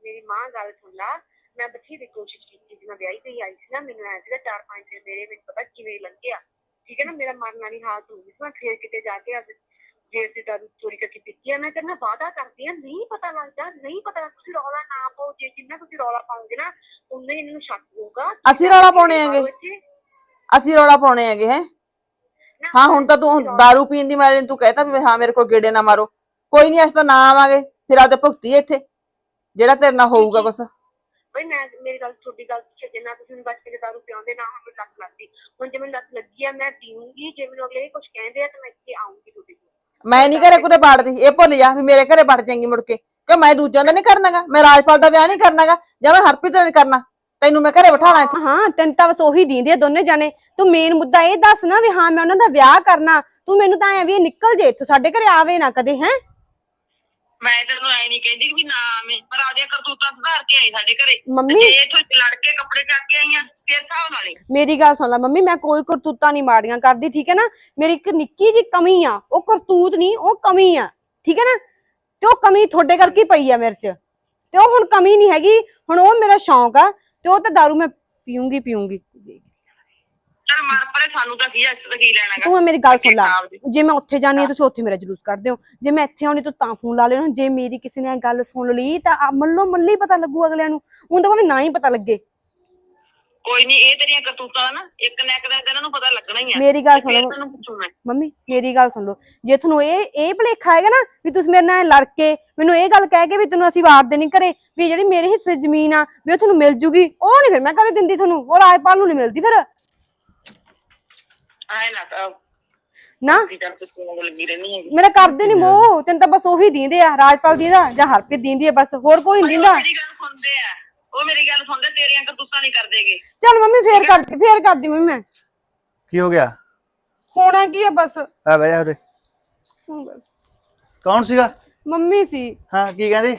ਮੇਰੀ ਮਾਂ ਗੱਲ ਸੁਣ ਲਾ ਮੈਂ ਬਥੇਰੀ ਕੋਸ਼ਿਸ਼ ਕੀਤੀ ਮੈਂ ਵਿਆਹੀ ਤੇ ਆਈ ਸੀ ਨਾ ਮੈਨੂੰ ਐਂ ਸੀਗਾ ਚਾਰ ਪੰਜ ਦਿਨ ਮੇਰੇ ਮੈਨੂੰ ਪਤਾ ਕਿਵੇਂ ਲੰਘਿਆ। ਠੀਕ ਹੈ ਨਾ ਮੇਰਾ ਮਰਨਾ ਨਹੀਂ ਹਾਲਤ ਹੋ ਗਈ ਸੀ ਮੈਂ ਫੇਰ ਕਿਤੇ ਜਾ ਕੇ ਅੱਜ ਜੇ ਤੇ ਦਾਰੂ ਚੋਰੀ ਕਰਕੇ ਪੀਤੀ ਆ ਮੈਂ ਨਾਲ ਵਾਅਦਾ ਕਰਦੀ ਆ ਨਹੀਂ ਪਤਾ ਲੱਗਦਾ ਨਹੀਂ ਪਤਾ ਲੱਗਦਾ, ਤੁਸੀਂ ਰੌਲਾ ਨਾ ਪਾਓ ਜੇ ਜਿੰਨਾ ਤੁਸੀਂ ਰੌਲਾ ਪਾਓਗੇ ਨਾ ਉਨਾ ਹੀ ਇਹਨਾਂ ਨੂੰ ਸ਼ੱਕ ਹੋਊਗਾ। ਅਸੀਂ ਰੌਲਾ ਪਾਉਣੇ ਹੈਗੇ। ਅਸੀਂ ਰੌਲਾ ਪਾਉਣੇ ਹੈਗੇ ਹੈ। ਨਾ ਹਾਂ ਹੁਣ ਤਾਂ ਤੂੰ दारू ਪੀਣ ਦੀ ਮਾਰੇ ਤੂੰ ਕਹਿਤਾ ਵੀ ਹਾਂ ਮੇਰੇ ਕੋਲ ਗੇੜੇ ਨਾ ਮਾਰੋ। ਕੋਈ ਨਹੀਂ ਅਸੀਂ ਤਾਂ ਨਾ ਆਵਾਂਗੇ ਫਿਰ ਆਪਦੇ ਭੁਗਤੀ ਇੱਥੇ। ਜਿਹੜਾ ਤੇਰੇ ਨਾਲ ਹੋਊਗਾ ਕੁਛ। ਬਈ ਮੈਂ ਮੇਰੀ ਗੱਲ ਤੁਹਾਡੀ ਗੱਲ ਛੱਡੇ ਨਾ ਤੁਸੀਂ ਮੈਨੂੰ ਬਚਪਨ ਚ ਦਾਰੂ ਪਿਆਉਂਦੇ ਨਾ ਹੁਣ ਮੈਨੂੰ ਲੱਤ ਲੱਗਦੀ। ਹੁਣ ਜੇ ਮੈਨੂੰ ਲੱਤ ਲੱਗੀ ਆ ਮੈਂ ਪੀਊਂਗੀ ਜੇ ਮੈਨੂੰ ਅਗਲੇ ਕੁਝ ਕਹਿੰਦੇ ਆ ਤਾਂ ਮੈਂ ਇੱਥੇ ਆਉਂਗੀ ਤੁਹਾਡੇ ਕੋਲ। ਮੈਂ ਨਹੀਂ ਘਰੇ ਕੁਰੇ ਬਾੜਦੀ ਇਹ ਭੁੱਲ ਜਾ ਵੀ ਮੇਰੇ ਘਰੇ ਵੜ ਜਾਏਗੀ ਮੁੜ ਕੇ। ਕਿ ਮੈਂ ਦੂਜਿਆਂ ਦਾ ਨਹੀਂ ਕਰਨਾਗਾ, ਮੈਂ ਰਾਜਪਾਲ ਦਾ ਵਿਆਹ ਨਹੀਂ ਕਰਨਾਗਾ, ਜਾਂ ਮੈਂ ਹਰਪ੍ਰੀਤ ਦਾ ਨਹੀਂ ਕਰਨਾ, ਤੈਨੂੰ ਮੈਂ ਘਰੇ ਬਿਠਾਣਾ ਇੱਥੇ। ਹਾਂ, ਤੈਨੂੰ ਤਾਂ ਬਸ ਉਹੀ ਦੀਂਦੇ ਆ ਦੋਨੇ ਜਾਣੇ। ਤੂੰ ਮੇਨ ਮੁੱਦਾ ਇਹ ਦੱਸ ਨਾ ਵੀ ਹਾਂ, ਮੈਂ ਉਹਨਾਂ ਦਾ ਵਿਆਹ ਕਰਨਾ, ਤੂੰ ਮੈਨੂੰ ਤਾਂ ਐ ਵੀ ਇਹ ਨਿਕਲ ਜੇ ਇੱਥੋਂ ਸਾਡੇ ਘਰੇ ਆਵੇ ਨਾ ਕਦੇ, ਹੈ? ਮੈਂ ਤੈਨੂੰ ਐ ਨਹੀਂ ਕਹਿੰਦੀ ਕਿ ਵੀ ਨਾ ਆਵੇਂ ਪਰ ਆਦੀਆਂ ਕਰਤੂਤਾਂ ਸੁਧਾਰ ਕੇ ਆਈ ਸਾਡੇ ਘਰੇ। ਮੰਮੀ? ਜੇ ਇੱਥੋਂ ਲੜ ਕੇ ਕੱਪੜੇ ਚੱਕ ਕੇ ਆਈਆਂ ਫਿਰ ਹਿਸਾਬ ਨਾਲ ਮੇਰੀ ਗੱਲ ਸੁਣ ਲੈ ਮੰਮੀ ਮੈਂ ਕੋਈ ਕਰਤੂਤਾਂ ਨਹੀਂ ਮਾੜੀਆਂ ਕਰਦੀ ਠੀਕ ਹੈ ਨਾ? ਮੇਰੀ ਇੱਕ ਨਿੱਕੀ ਜੀ ਕਮੀ ਆ ਉਹ ਕਰਤੂਤ ਨਹੀਂ ਉਹ ਕਮੀ ਆ ਠੀਕ ਹੈ ਨਾ? ਤੇ ਉਹ ਕਮੀ ਤੁਹਾਡੇ ਕਰਕੇ ਹੀ ਪਈ ਆ ਮੇਰੇ 'ਚ। ਤੇ ਉਹ ਹੁਣ ਕਮੀ ਨਹੀਂ ਹੈਗੀ ਹੁਣ ਉਹ ਮੇਰਾ ਸ਼ੌਂਕ ਆ ਤੇ ਉਹ ਤਾਂ ਦਾਰੂ ਮੈਂ ਪੀਉਂਗੀ ਪੀਉਂਗੀ ਚਲ ਮਰ ਪਰੇ ਸਾਨੂੰ ਤਾਂ ਕੀ ਐ ਇਸ ਤੋਂ ਕੀ ਲੈਣਾਗਾ ਤੂੰ ਮੇਰੀ ਗੱਲ ਸੁਣ ਲੈ। ਹਿਸਾਬ ਦੀ। ਜੇ ਮੈਂ ਉੱਥੇ ਜਾਣੀ ਤੁਸੀਂ ਉੱਥੇ ਮੇਰਾ ਜਲੂਸ ਕੱਢਦੇ ਹੋ। ਜੇ ਮੈਂ ਇੱਥੇ ਆਉਣੀ ਤੂੰ ਤਾਂ ਫੋਨ ਲਾ ਲੈਣਾ। ਜੇ ਮੇਰੀ ਕਿਸੇ ਨੇ ਇਹ ਗੱਲ ਸੁਣ ਲਈ ਤਾਂ ਆ ਮੱਲੋ ਮੱਲੀ ਪਤਾ ਲੱਗੂ ਅਗਲਿਆਂ ਨੂੰ। ਉਹ ਤਾਂ ਭਾਵੇਂ ਨਾ ਹੀ ਪਤਾ ਲੱਗੇ। ਕੋਈ ਨਹੀਂ ਇਹ ਤੇਰੀਆਂ ਕਰਤੂਤਾਂ ਨਾ ਇੱਕ ਨਾ ਇੱਕ ਦਿਨ ਤਾਂ ਇਹਨਾਂ ਨੂੰ ਪਤਾ ਲੱਗਣਾ ਹੀ ਆ। ਮੇਰੀ ਗੱਲ ਸੁਣੋ ਫਿਰ ਤੈਨੂੰ ਪੁੱਛੂ ਮੈਂ। ਮੰਮੀ ਮੇਰੀ ਗੱਲ ਸੁਣ ਲਓ। ਜੇ ਤੁਹਾਨੂੰ ਇਹ ਇਹ ਭਲੇਖਾ ਹੈਗਾ ਨਾ ਵੀ ਤੁਸੀਂ ਮੇਰੇ ਨਾਲ ਲੜ ਕੇ ਮੈਨੂੰ ਇਹ ਗੱਲ ਕਹਿ ਕੇ ਵੀ ਤੈਨੂੰ ਅਸੀਂ ਵਾਰਦੇ ਨਹੀਂ ਕਰੇ ਵੀ ਜਿਹੜੀ ਮੇਰੇ ਹਿੱਸੇ ਜ਼ਮੀਨ ਆ ਵੀ ਉਹ ਤੁਹਾਨੂੰ ਮਿਲ ਜੂਗੀ ਉਹ ਨਹੀਂ ਫਿਰ ਮੈਂ ਕਦੇ ਦਿੰਦੀ ਤੁਹਾਨੂੰ। ਉਹ ਰਾਜਪਾਲ ਨੂੰ ਨਹੀਂ ਮਿਲਦੀ ਫਿਰ। ਆਏ ਨਾ ਤਾਂ ਰਹਿਣੀ ਮੇਰਾ ਕਰਦੇ ਨਹੀਂ ਮੋਹ ਤੈਨੂੰ ਤਾਂ ਬਸ ਉਹੀ ਦੀਂਦੇ ਆ ਰਾਜਪਾਲ ਦੀਂਦਾ ਜਾਂ ਹਰਪ੍ਰੀਤ ਦੀਂਦੀ ਆ ਬਸ ਹੋਰ ਕੋਈ ਨਹੀਂ ਉਹ ਦਿੰਦਾ। ਮੇਰੀ ਗੱਲ ਸੁਣਦੇ ਆ। ਉਹ ਮੇਰੀ ਗੱਲ ਸੁਣਦੇ ਤੇਰੀਆਂ ਕਰਤੂਤਾਂ ਨਹੀਂ ਕਰਦੇਗੇ। ਚੱਲ ਮੰਮੀ ਫੇਰ ਕਰਦੀ ਫੇਰ ਕਰਦੀ ਮੰਮੀ ਮੈਂ। ਕੀ ਹੋ ਗਿਆ? ਹੋਣਾ ਕੀ ਆ ਬਸ? ਆ ਬਹਿ ਜਾ ਉਰੇ। ਕੌਣ ਸੀਗਾ? ਮੰਮੀ ਸੀ। ਹਾਂ ਕੀ ਕਹਿੰਦੀ?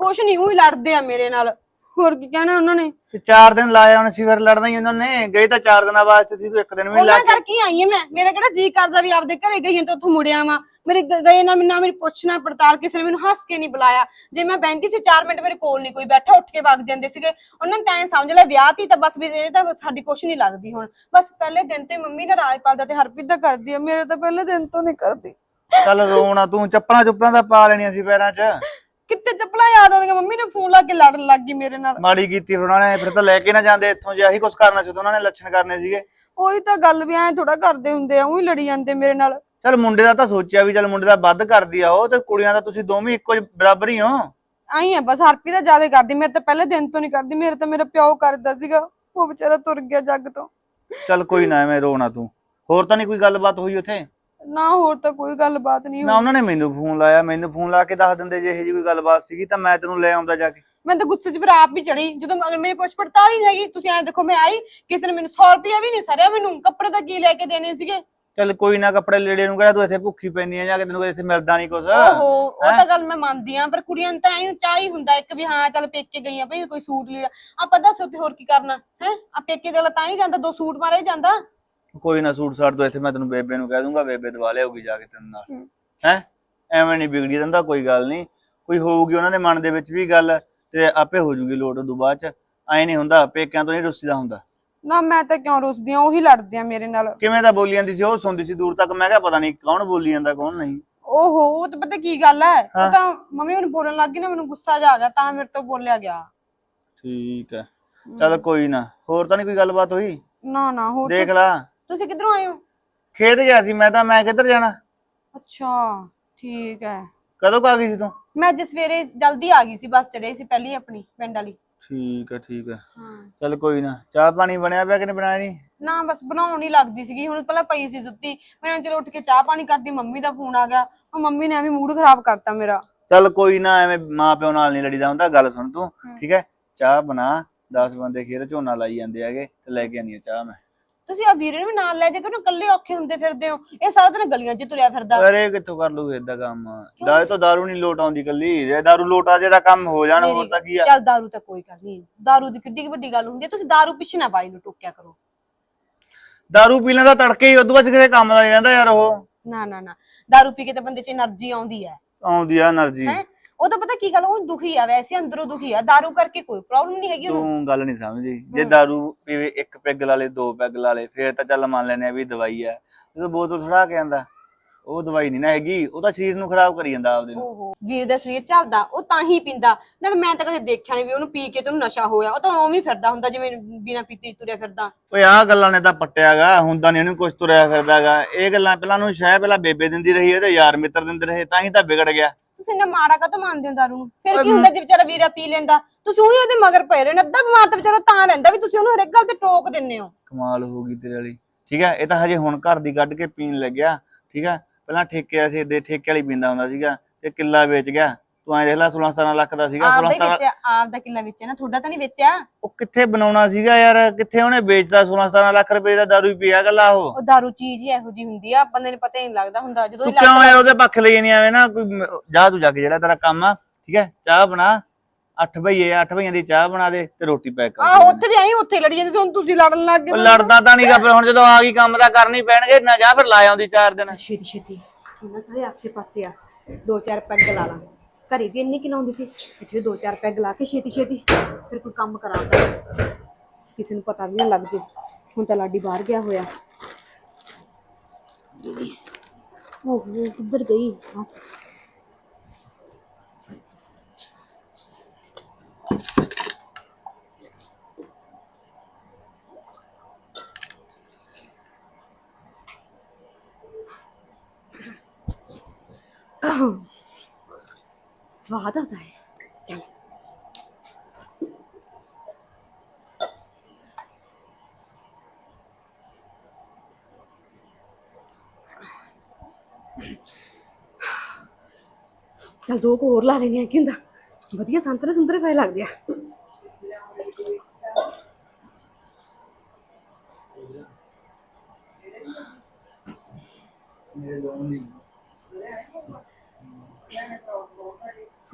ਕੁਛ ਨਹੀਂ ਉਹੀ ਲੜਦੇ ਆ ਮੇਰੇ ਨਾਲ। ਹੋਰ ਕੀ ਕਹਿਣਾ ਉਹਨਾਂ ਨੇ? ਤੇ ਚਾਰ ਦਿਨ ਲਾਇਆ ਹੁਣ ਸੀ ਫਿਰ ਲੜਨਾ ਹੀ ਉਹਨਾਂ ਨੇ ਗਈ ਤਾਂ ਚਾਰ ਦਿਨਾਂ ਵਾਸਤੇ ਸੀ ਤੂੰ ਇੱਕ ਦਿਨ ਵੀ ਨੀ ਲਾ ਉਹਨਾਂ ਕਰਕੇ ਹੀ ਆਈ ਆ ਮੈਂ। ਮੇਰਾ ਕਿਹੜਾ ਜੀ ਕਰਦਾ ਵੀ ਆਪਦੇ ਘਰੇ ਗਈ ਹਾਂ ਤੇ ਉੱਥੋਂ ਮੁੜਿਆ ਵਾਂ। ਮੇਰੇ ਗ- ਗਏ ਨਾ ਮੈਨੂੰ ਨਾ ਮੇਰੀ ਪੁੱਛਣਾ ਪੜਤਾਲ ਕਿਸੇ ਨੇ ਮੈਨੂੰ ਹੱਸ ਕੇ ਨਹੀਂ ਬੁਲਾਇਆ। ਜੇ ਮੈਂ ਬੈਂਕ 'ਚ 4 ਮਿੰਟ ਮੇਰੇ ਕੋਲ ਨਹੀਂ ਕੋਈ ਬੈਠਾ ਉੱਠ ਕੇ ਵਗ ਜਾਂਦੇ ਸੀਗੇ। ਉਹਨਾਂ ਨੇ ਤਾਂ ਐਂ ਸਮਝ ਲਿਆ ਵਿਆਹ ਤੀ ਤਾਂ ਬਸ ਵੀ ਇਹ ਤਾਂ ਸਾਡੀ ਕੁਛ ਨਹੀਂ ਲੱਗਦੀ ਹੁਣ। ਬਸ ਪਹਿਲੇ ਦਿਨ ਤੇ ਮੰਮੀ ਨੇ ਰਾਜਪਾਲ ਦਾ ਤੇ ਹਰਪ੍ਰੀਤ ਦਾ ਕਰਦੀ ਆ ਮੇਰੇ ਤਾਂ ਪਹਿਲੇ ਦਿਨ ਤੋਂ ਨਹੀਂ ਕਰਦੀ। ਚੱਲ ਰੋਣਾ ਤੂੰ ਚੱਪਲਾਂ ਚੁੱਪਲਾਂ ਦਾ ਪਾ ਲੈਣੀਆਂ ਸੀ ਪੈਰਾਂ 'ਚ। ਕਿੱਥੇ ਚੱਪਲਾਂ ਯਾਦ ਆਉਂਦੀਆਂ? ਮੰਮੀ ਨੇ ਫੋਨ ਲਾ ਕੇ ਲੜਨ ਲੱਗ ਗਈ ਮੇਰੇ ਨਾਲ। ਮਾੜੀ ਕੀਤੀ ਫਿਰ ਉਹਨਾਂ ਨੇ ਫਿਰ ਤਾਂ ਲੈ ਕੇ ਨਾ ਜਾਂਦੇ ਇੱਥੋਂ ਜੇ ਆਹੀ ਕੁਝ ਕਰਨਾ ਸੀ ਤਾਂ ਉਹਨਾਂ ਨੇ ਲੱਛਣ ਕਰਨੇ ਸੀਗੇ। ਉਹੀ ਤਾਂ ਗੱਲ ਵੀ ਐਂ ਥੋੜਾ ਕਰਦੇ ਹੁੰਦੇ ਆ ਉਹੀ ਲੜੀ ਜਾਂਦੇ ਮੇਰੇ ਨਾਲ। ਚੱਲ ਮੁੰਡੇ ਦਾ ਤਾਂ ਸੋਚਿਆ ਵੀ ਚੱਲ ਮੁੰਡੇ ਦਾ ਵੱਧ ਕਰਦੀ ਆ ਉਹ ਤੇ ਕੁੜੀਆਂ ਦਾ ਤੁਸੀਂ ਦੋਵੇਂ ਇੱਕੋ ਜਿਹੇ ਬਰਾਬਰ ਹੀ ਹੋ। ਆਈ ਆ ਬਸ ਹਰਪ੍ਰੀਤ ਦਾ ਜ਼ਿਆਦਾ ਕਰਦੀ ਮੇਰੇ ਤਾਂ ਪਹਿਲੇ ਦਿਨ ਤੋਂ ਨਹੀਂ ਕਰਦੀ ਮੇਰੇ ਤਾਂ ਮੇਰਾ ਪਿਓ ਕਰਦਾ ਸੀਗਾ। ਉਹ ਵਿਚਾਰਾ ਤੁਰ ਗਿਆ ਜੱਗ ਤੋਂ। ਚੱਲ ਕੋਈ ਨਾ ਐਵੇਂ ਰੋਣਾ ਤੂੰ। ਹੋਰ ਤਾਂ ਨਹੀਂ ਕੋਈ ਗੱਲਬਾਤ ਹੋਈ ਉੱਥੇ? ਨਾ ਹੋਰ ਤਾਂ ਕੋਈ ਗੱਲਬਾਤ ਨਹੀਂ ਨਾ ਹੋਈ। ਉਹਨਾਂ ਨੇ ਮੈਨੂੰ ਫੋਨ ਲਾਇਆ ਮੈਨੂੰ ਫੋਨ ਲਾ ਕੇ ਦੱਸ ਦਿੰਦੇ ਜੇ ਇਹੋ ਜਿਹੀ ਕੋਈ ਗੱਲਬਾਤ ਸੀਗੀ ਤਾਂ ਮੈਂ ਤੈਨੂੰ ਲੈ ਆਉਂਦਾ ਜਾ ਕੇ। ਮੈਂ ਤਾਂ ਗੁੱਸੇ 'ਚ ਫਿਰ ਆਪ ਵੀ ਚੜੀ ਜਦੋਂ ਅਗਰ ਮੇਰੀ ਪੁੱਛ ਪੜਤਾਲ ਹੀ ਨਹੀਂ ਹੈਗੀ ਤੁਸੀਂ ਐਂ ਦੇਖੋ ਮੈਂ ਆਈ ਕਿਸੇ ਨੇ ਮੈਨੂੰ 100 ਰੁਪਇਆ ਵੀ ਨਹੀਂ ਸਰਿਆ ਮੈਨੂੰ। ਕੱਪੜੇ ਤਾਂ ਕੀ ਲੈ ਕੇ ਦੇਣੇ ਸੀਗੇ? ਚੱਲ ਕੋਈ ਨਾ ਕੱਪੜੇ ਲੀੜੇ ਨੂੰ ਕਿਹੜਾ ਤੂੰ ਇੱਥੇ ਭੁੱਖੀ ਪੈਣੀ ਆ ਜਾਂ ਕਿ ਤੈਨੂੰ ਇੱਥੇ ਮਿਲਦਾ ਨਹੀਂ ਕੁਛ। ਓਹੋ ਉਹ ਤਾਂ ਗੱਲ ਮੈਂ ਮੰਨਦੀ ਆ ਪਰ ਕੁੜੀਆਂ ਨੂੰ ਤਾਂ ਐਂ ਚਾਹ ਹੁੰਦਾ ਇੱਕ ਵੀ ਹਾਂ ਚੱਲ ਪੇਕੇ ਗਈਆਂ ਭਈ ਕੋਈ ਸੂਟ ਲੀੜਾ। ਆਪਾਂ ਦੱਸ ਉੱਥੇ ਹੋਰ ਕੀ ਕਰਨਾ ਹੈ? ਆ ਪੇਕੇ ਦੇ ਤਾਂ ਹੀ ਜਾਂਦਾ ਦੋ ਸੂਟ ਮਾਰੇ ਜਾਂਦਾ। ਕੋਈ ਨਾ ਸੂਟ ਸਾਟ ਤੋਂ ਇੱਥੇ ਮੈਂ ਤੈਨੂੰ ਬੇਬੇ ਨੂੰ ਕਹਿ ਦੂੰਗਾ ਬੇਬੇ ਦਵਾ ਲਿਆਊਗੀ ਜਾ ਕੇ ਤੈਨੂੰ ਨਾਲ। ਹੂੰ। ਹੈ? ਐਵੇਂ ਨਹੀਂ ਵਿਗੜੀ ਜਾਂਦਾ ਕੋਈ ਗੱਲ ਨਹੀਂ। ਕੋਈ ਹੋਊਗੀ ਉਹਨਾਂ ਦੇ ਮਨ ਦੇ ਵਿੱਚ ਵੀ ਗੱਲ ਤੇ ਆਪੇ ਹੋ ਜੂਗੀ ਲੋਟ ਉਦੋਂ ਬਾਅਦ ਚ। ਐ ਨਹੀਂ ਹੁੰਦਾ ਪੇਕਿਆਂ ਤੋਂ ਨਹੀਂ ਰੁੱਸੀਦਾ ਹੁੰਦਾ। ਨਾ ਮੈਂ ਤਾਂ ਕਿਉਂ ਰੁੱਸਦੀ ਆ? ਉਹੀ ਲੜਦੇ ਆ ਮੇਰੇ ਨਾਲ। ਕਿਵੇਂ ਤਾਂ ਬੋਲੀ ਜਾਂਦੀ ਸੀ? ਉਹ ਸੁਣਦੀ ਸੀ ਦੂਰ ਤੱਕ। ਮੈਂ ਕਿਹਾ ਪਤਾ ਨਹੀਂ ਕੌਣ ਬੋਲੀ ਜਾਂਦਾ ਕੌਣ ਨਹੀਂ। ਓਹੋ ਉਹ ਤਾਂ ਪਤਾ ਕੀ ਗੱਲ ਹੈ ਹਾਂ। ਉਹ ਤਾਂ ਮੰਮੀ ਮੈਨੂੰ ਬੋਲਣ ਲੱਗ ਗਈ ਨਾ ਮੈਨੂੰ ਗੁੱਸਾ ਜਾ ਆ ਗਿਆ ਤਾਂ ਮੇਰੇ ਤੋਂ ਬੋਲਿਆ ਗਿਆ। ਠੀਕ ਹੈ। ਚੱਲ ਕੋਈ ਨਾ। ਹੋਰ ਤਾਂ ਨਹੀਂ ਕੋਈ ਗੱਲਬਾਤ ਹੋਈ? ਨਾ ਨਾ ਹੋਰ ਦੇਖ ਲਾ। ਤੁਸੀਂ ਕਿੱਧਰੋਂ ਆਏ ਹੋ? ਖੇਤ ਗਿਆ ਸੀ ਮੈਂ ਤਾਂ ਮੈਂ ਕਿੱਧਰ ਜਾਣਾ? ਅੱਛਾ ਠੀਕ ਹੈ। ਕਦੋਂ ਕੁ ਆ ਗਈ ਸੀ ਤੂੰ? ਮੈਂ ਅੱਜ ਸਵੇਰੇ ਜਲਦੀ ਆ ਗਈ ਸੀ ਬੱਸ ਚੜੇ ਸੀ ਪਹਿਲੀ ਆਪਣੀ ਪਿੰਡ ਵਾਲੀ। ਠੀਕ ਹੈ ਠੀਕ ਹੈ। ਹਾਂ। ਚੱਲ ਕੋਈ ਨਾ ਚਾਹ ਪਾਣੀ ਬਣਿਆ ਪਿਆ ਕਿ ਨਹੀਂ ਬਣਾਇਆ ਨਹੀਂ? ਨਾ ਬਸ ਬਣਾਉਣ ਹੀ ਲੱਗਦੀ ਸੀਗੀ ਹੁਣ ਪਹਿਲਾਂ ਪਈ ਸੀ ਸੁੱਤੀ। ਮੈਂ ਚਲ ਉੱਠ ਕੇ ਚਾਹ ਪਾਣੀ ਕਰਦੀ ਮੰਮੀ ਦਾ ਫੋਨ ਆ ਗਿਆ। ਉਹ ਮੰਮੀ ਨੇ ਐਵੇਂ ਮੂਡ ਖਰਾਬ ਕਰਤਾ ਮੇਰਾ। ਚੱਲ ਕੋਈ ਨਾ ਐਵੇਂ ਮਾਂ ਪਿਓ ਨਾਲ ਨਹੀਂ ਲੜੀਦਾ ਹੁੰਦਾ ਗੱਲ ਸੁਣ ਤੂੰ ਠੀਕ ਹੈ? ਚਾਹ ਬਣਾ 10 ਬੰਦੇ ਖੇਤ ਝੋਨਾ ਲਾਈ ਜਾਂਦੇ ਹੈਗੇ ਤੇ ਲੈ ਕੇ ਆਨੀ ਆ ਚਾਹ ਮੈਂ। ਤੁਸੀਂ ਆ ਵੀਰੇ ਨੂੰ ਨਾਲ ਲੈ ਜਾ ਕਰੋ ਇਕੱਲੇ ਔਖੇ ਹੁੰਦੇ ਫਿਰਦੇ ਹੋ। ਇਹ ਸਾਰਾ ਦਿਨ ਗਲੀਆਂ 'ਚ ਤੁਰਿਆ ਫਿਰਦਾ। ਅਰੇ ਕਿੱਥੋਂ ਕਰ ਲੂਗੇ ਇਦਾਂ ਕੰਮ? ਦਾਰੂ ਤਾਂ ਦਾਰੂ ਨਹੀਂ ਲੋਟ ਆਉਂਦੀ ਕੱਲੀ ਜੇ ਦਾਰੂ ਲੋਟ ਆ ਜੇ ਤਾਂ ਕੰਮ ਹੋ ਜਾਣਾ ਹੋਰ ਤਾਂ ਕੀ ਆ? ਚੱਲ ਦਾਰੂ ਤਾਂ ਕੋਈ ਗੱਲ ਨਹੀਂ ਦਾਰੂ ਦੀ ਕਿੱਡੀ ਵੱਡੀ ਗੱਲ ਹੁੰਦੀ ਹੈ ਤੁਸੀਂ ਦਾਰੂ ਪਿੱਛੇ ਨਾ ਬਾਈ ਨੂੰ ਟੋਕਿਆ ਕਰੋ। ਦਾਰੂ ਪੀ ਲੈਂਦਾ ਤੜਕੇ ਹੀ ਉਦੋਂ ਬਾਅਦ ਕਿਸੇ ਕੰਮ ਦਾ ਨਹੀਂ ਰਹਿੰਦਾ ਯਾਰ ਉਹ। ਨਾ ਨਾ ਨਾ। ਦਾਰੂ ਪੀ ਕੇ ਤਾਂ ਬੰਦੇ 'ਚ એનર્ਜੀ ਆਉਂਦੀ ਹੈ। ਆਉਂਦੀ ਆ એનર્ਜੀ ਹੈਂ? ਉਹ ਤਾਂ ਪਤਾ ਕੀ ਗੱਲ ਉਹ ਦੁਖੀ ਆ ਵੈਸੇ ਅੰਦਰੋਂ ਦੁਖੀ ਆ ਦਾਰੂ ਕਰਕੇ ਕੋਈ ਪ੍ਰੋਬਲਮ ਨਹੀਂ ਹੈਗੀ ਉਹਨੂੰ। ਤੂੰ ਗੱਲ ਨਹੀਂ ਸਮਝੀ ਜੇ ਦਾਰੂ ਪੀਵੇ ਇੱਕ ਪੈਗ ਲਾ ਲੇ ਦੋ ਪੈਗ ਲਾ ਲੇ ਫੇਰ ਤਾਂ ਚੱਲ ਮੰਨ ਲੈਨੇ ਆ ਵੀ ਦਵਾਈ ਆ। ਜਦੋਂ ਬੋਤਲ ਥੜਾ ਕੇ ਆਂਦਾ। ਉਹ ਦਵਾਈ ਨਹੀਂ ਨਾ ਹੈਗੀ ਉਹ ਤਾਂ ਸਰੀਰ ਨੂੰ ਖਰਾਬ ਕਰੀ ਜਾਂਦਾ ਆਪਦੇ ਨੂੰ। ਓਹੋ ਵੀਰ ਦਾ ਸਰੀਰ ਚੱਲਦਾ ਉਹ ਤਾਂ ਹੀ ਪੀਂਦਾ। ਨਾਲ ਮੈਂ ਤਾਂ ਕਦੇ ਦੇਖਿਆ ਨਹੀਂ ਵੀ ਉਹਨੂੰ ਪੀ ਕੇ ਤੇ ਉਹਨੂੰ ਨਸ਼ਾ ਹੋਇਆ। ਉਹ ਤਾਂ ਉਵੇਂ ਹੀ ਫਿਰਦਾ ਹੁੰਦਾ ਜਿਵੇਂ ਬਿਨਾ ਪੀਤੀ ਤੁਰਿਆ ਫਿਰਦਾ। ਓਏ ਆਹ ਗੱਲਾਂ ਨੇ ਤਾਂ ਪੱਟਿਆਗਾ ਹੁੰਦਾ ਨਹੀਂ ਉਹਨੂੰ ਕੁਝ ਤੁਰਿਆ ਫਿਰਦਾਗਾ। ਇਹ ਗੱਲਾਂ ਪਹਿਲਾਂ ਨੂੰ ਸ਼ਾਇਦ ਪਹਿਲਾਂ ਬੇਬੇ ਦਿੰਦੀ ਰਹੀ ਹੈ ਤੇ ਯਾਰ ਮਿੱਤਰ ਦਿੰਦੇ ਰਹੇ ਤਾਂ ਹੀ ਤਾਂ ਵਿਗੜ ਗਿਆ। ਤੁਸੀਂ ਨਾ ਮਾੜਾ ਕਾ ਮੰਨਦੇ ਹੋ ਦਾਰੂ ਨੂੰ? ਫਿਰ ਕੀ ਹੁੰਦਾ ਜੇ ਵਿਚਾਰਾ ਵੀਰਾ ਪੀ ਲੈਂਦਾ? ਤੁਸੀਂ ਉਹੀ ਉਹਦੇ ਮਗਰ ਪਏ ਰਹੇ ਨੇ ਅੱਧਾ ਬਿਮਾਰ ਤਾਂ ਵਿਚਾਰਾ ਤਾਂ ਰਹਿੰਦਾ ਵੀ ਤੁਸੀਂ ਉਹਨੂੰ ਹਰ ਇੱਕ ਗੱਲ ਤੇ ਟੋਕ ਦਿੰਦੇ ਹੋ। ਕਮਾਲ ਹੋ ਗਈ ਤੇਰੇ ਵਾਲੀ। ਠੀਕ ਹੈ ਇਹ ਤਾਂ ਹਜੇ ਹੁਣ ਘਰ ਦੀ ਕੱਢ ਕੇ ਪੀਣ ਲੱਗਿਆ। ਠੀਕ ਹੈ ਪਹਿਲਾਂ ਠੇਕੇ ਅਸੀਂ ਦੇ ਠੇਕੇ ਵਾਲੀ ਪੀਂਦਾ ਹੁੰਦਾ ਸੀਗਾ ਤੇ ਕਿੱਲਾ ਵੇਚ ਗਿਆ। ਤੂੰ ਐਂ ਦੇਖ ਲੈ 16 17 ਲੱਖ ਦਾ ਸੀਗਾ 16 ਆਪਦਾ ਹੀ 17 ਵੇਚਿਆ ਆਪਦਾ ਕਿੱਲਾ ਵੇਚਿਆ ਨਾ ਤੁਹਾਡਾ ਤਾਂ ਨਹੀਂ ਵੇਚਿਆ। ਉਹ ਕਿੱਥੇ ਬਣਾਉਣਾ ਸੀਗਾ ਯਾਰ ਕਿੱਥੇ ਉਹਨੇ ਵੇਚਦਾ 16 17 ਲੱਖ ਰੁਪਏ ਦਾ ਦਾਰੂ ਹੀ ਪੀਆ ਗੱਲਾ ਉਹ। ਉਹ ਦਾਰੂ ਚੀਜ਼ ਹੀ ਇਹੋ ਜੀ ਹੁੰਦੀ ਆ ਬੰਦੇ ਨੂੰ ਪਤਾ ਹੀ ਨਹੀਂ ਲੱਗਦਾ ਹੁੰਦਾ ਜਦੋਂ ਤੂੰ ਹੀ ਕਿਉਂ ਯਾਰ ਉਹਦੇ ਪੱਖ ਲਈ ਨਹੀਂ ਆਵੇਂ ਨਾ ਕੋਈ ਮ- ਜਾ ਤੂੰ ਜਾ ਕੇ ਜਿਹੜਾ ਤੇਰਾ ਕੰਮ ਆ ਠੀਕ ਹੈ ਚਾਹ ਬਣਾ 8 ਭਈਏ 8 ਭਈਆਂ ਦੀ ਚਾਹ ਬਣਾ ਦੇ ਤੇ ਰੋਟੀ ਪੈਕ ਕਰ ਆਹ ਦੇ। ਉੱਥੇ ਵੀ ਆਈ ਉੱਥੇ ਲੜੀ ਜਾਂਦੇ ਸੀ, ਹੁਣ ਤੁਸੀਂ ਲੜਨ ਲੱਗ ਗਏ ਲੜਦਾ ਤਾਂ ਨਹੀਂਗਾ ਫਿਰ ਹੁਣ ਜਦੋਂ ਆ ਗਈ ਕੰਮ ਤਾਂ ਕਰਨੀ ਪੈਣਗੇ ਨਾ ਜਾ ਫਿਰ ਲਾ ਆਉਂਦੀ ਚਾਰ ਦਿਨ। ਛੇਤੀ ਛੇਤੀ। ਇਹਨਾਂ ਸਾਰੇ ਆਸੇ ਪਾਸੇ ਆ। ਦੋ ਚਾਰ ਪੈਗ ਲਾ ਲਾਂ। ਘਰੇ ਵੀ ਇੰਨੀ ਕਿ ਲਾਉਂਦੀ ਸੀ ਇੱਥੇ ਦੋ ਚਾਰ ਪੈਗ ਲਾ ਕੇ ਛੇਤੀ ਛੇਤੀ ਫਿਰ ਕੋਈ ਕੰਮ ਕਰਾਉਂਦਾ। ਕਿਸੇ ਨੂੰ ਪਤਾ ਵੀ ਨਾ ਲੱਗ ਜੇ ਹੁਣ ਤਾਂ ਲਾਡੀ ਬਾਹਰ ਗਿਆ ਹੋਇਆ। ਉਹ ਕਿੱਧਰ ਗਈ? ਬਸ। स्वाद आता है चल, दो को और ला लेने हैं क्यों वधिया संतरे संतरे पाए लग दिया मेरे लोन नहीं।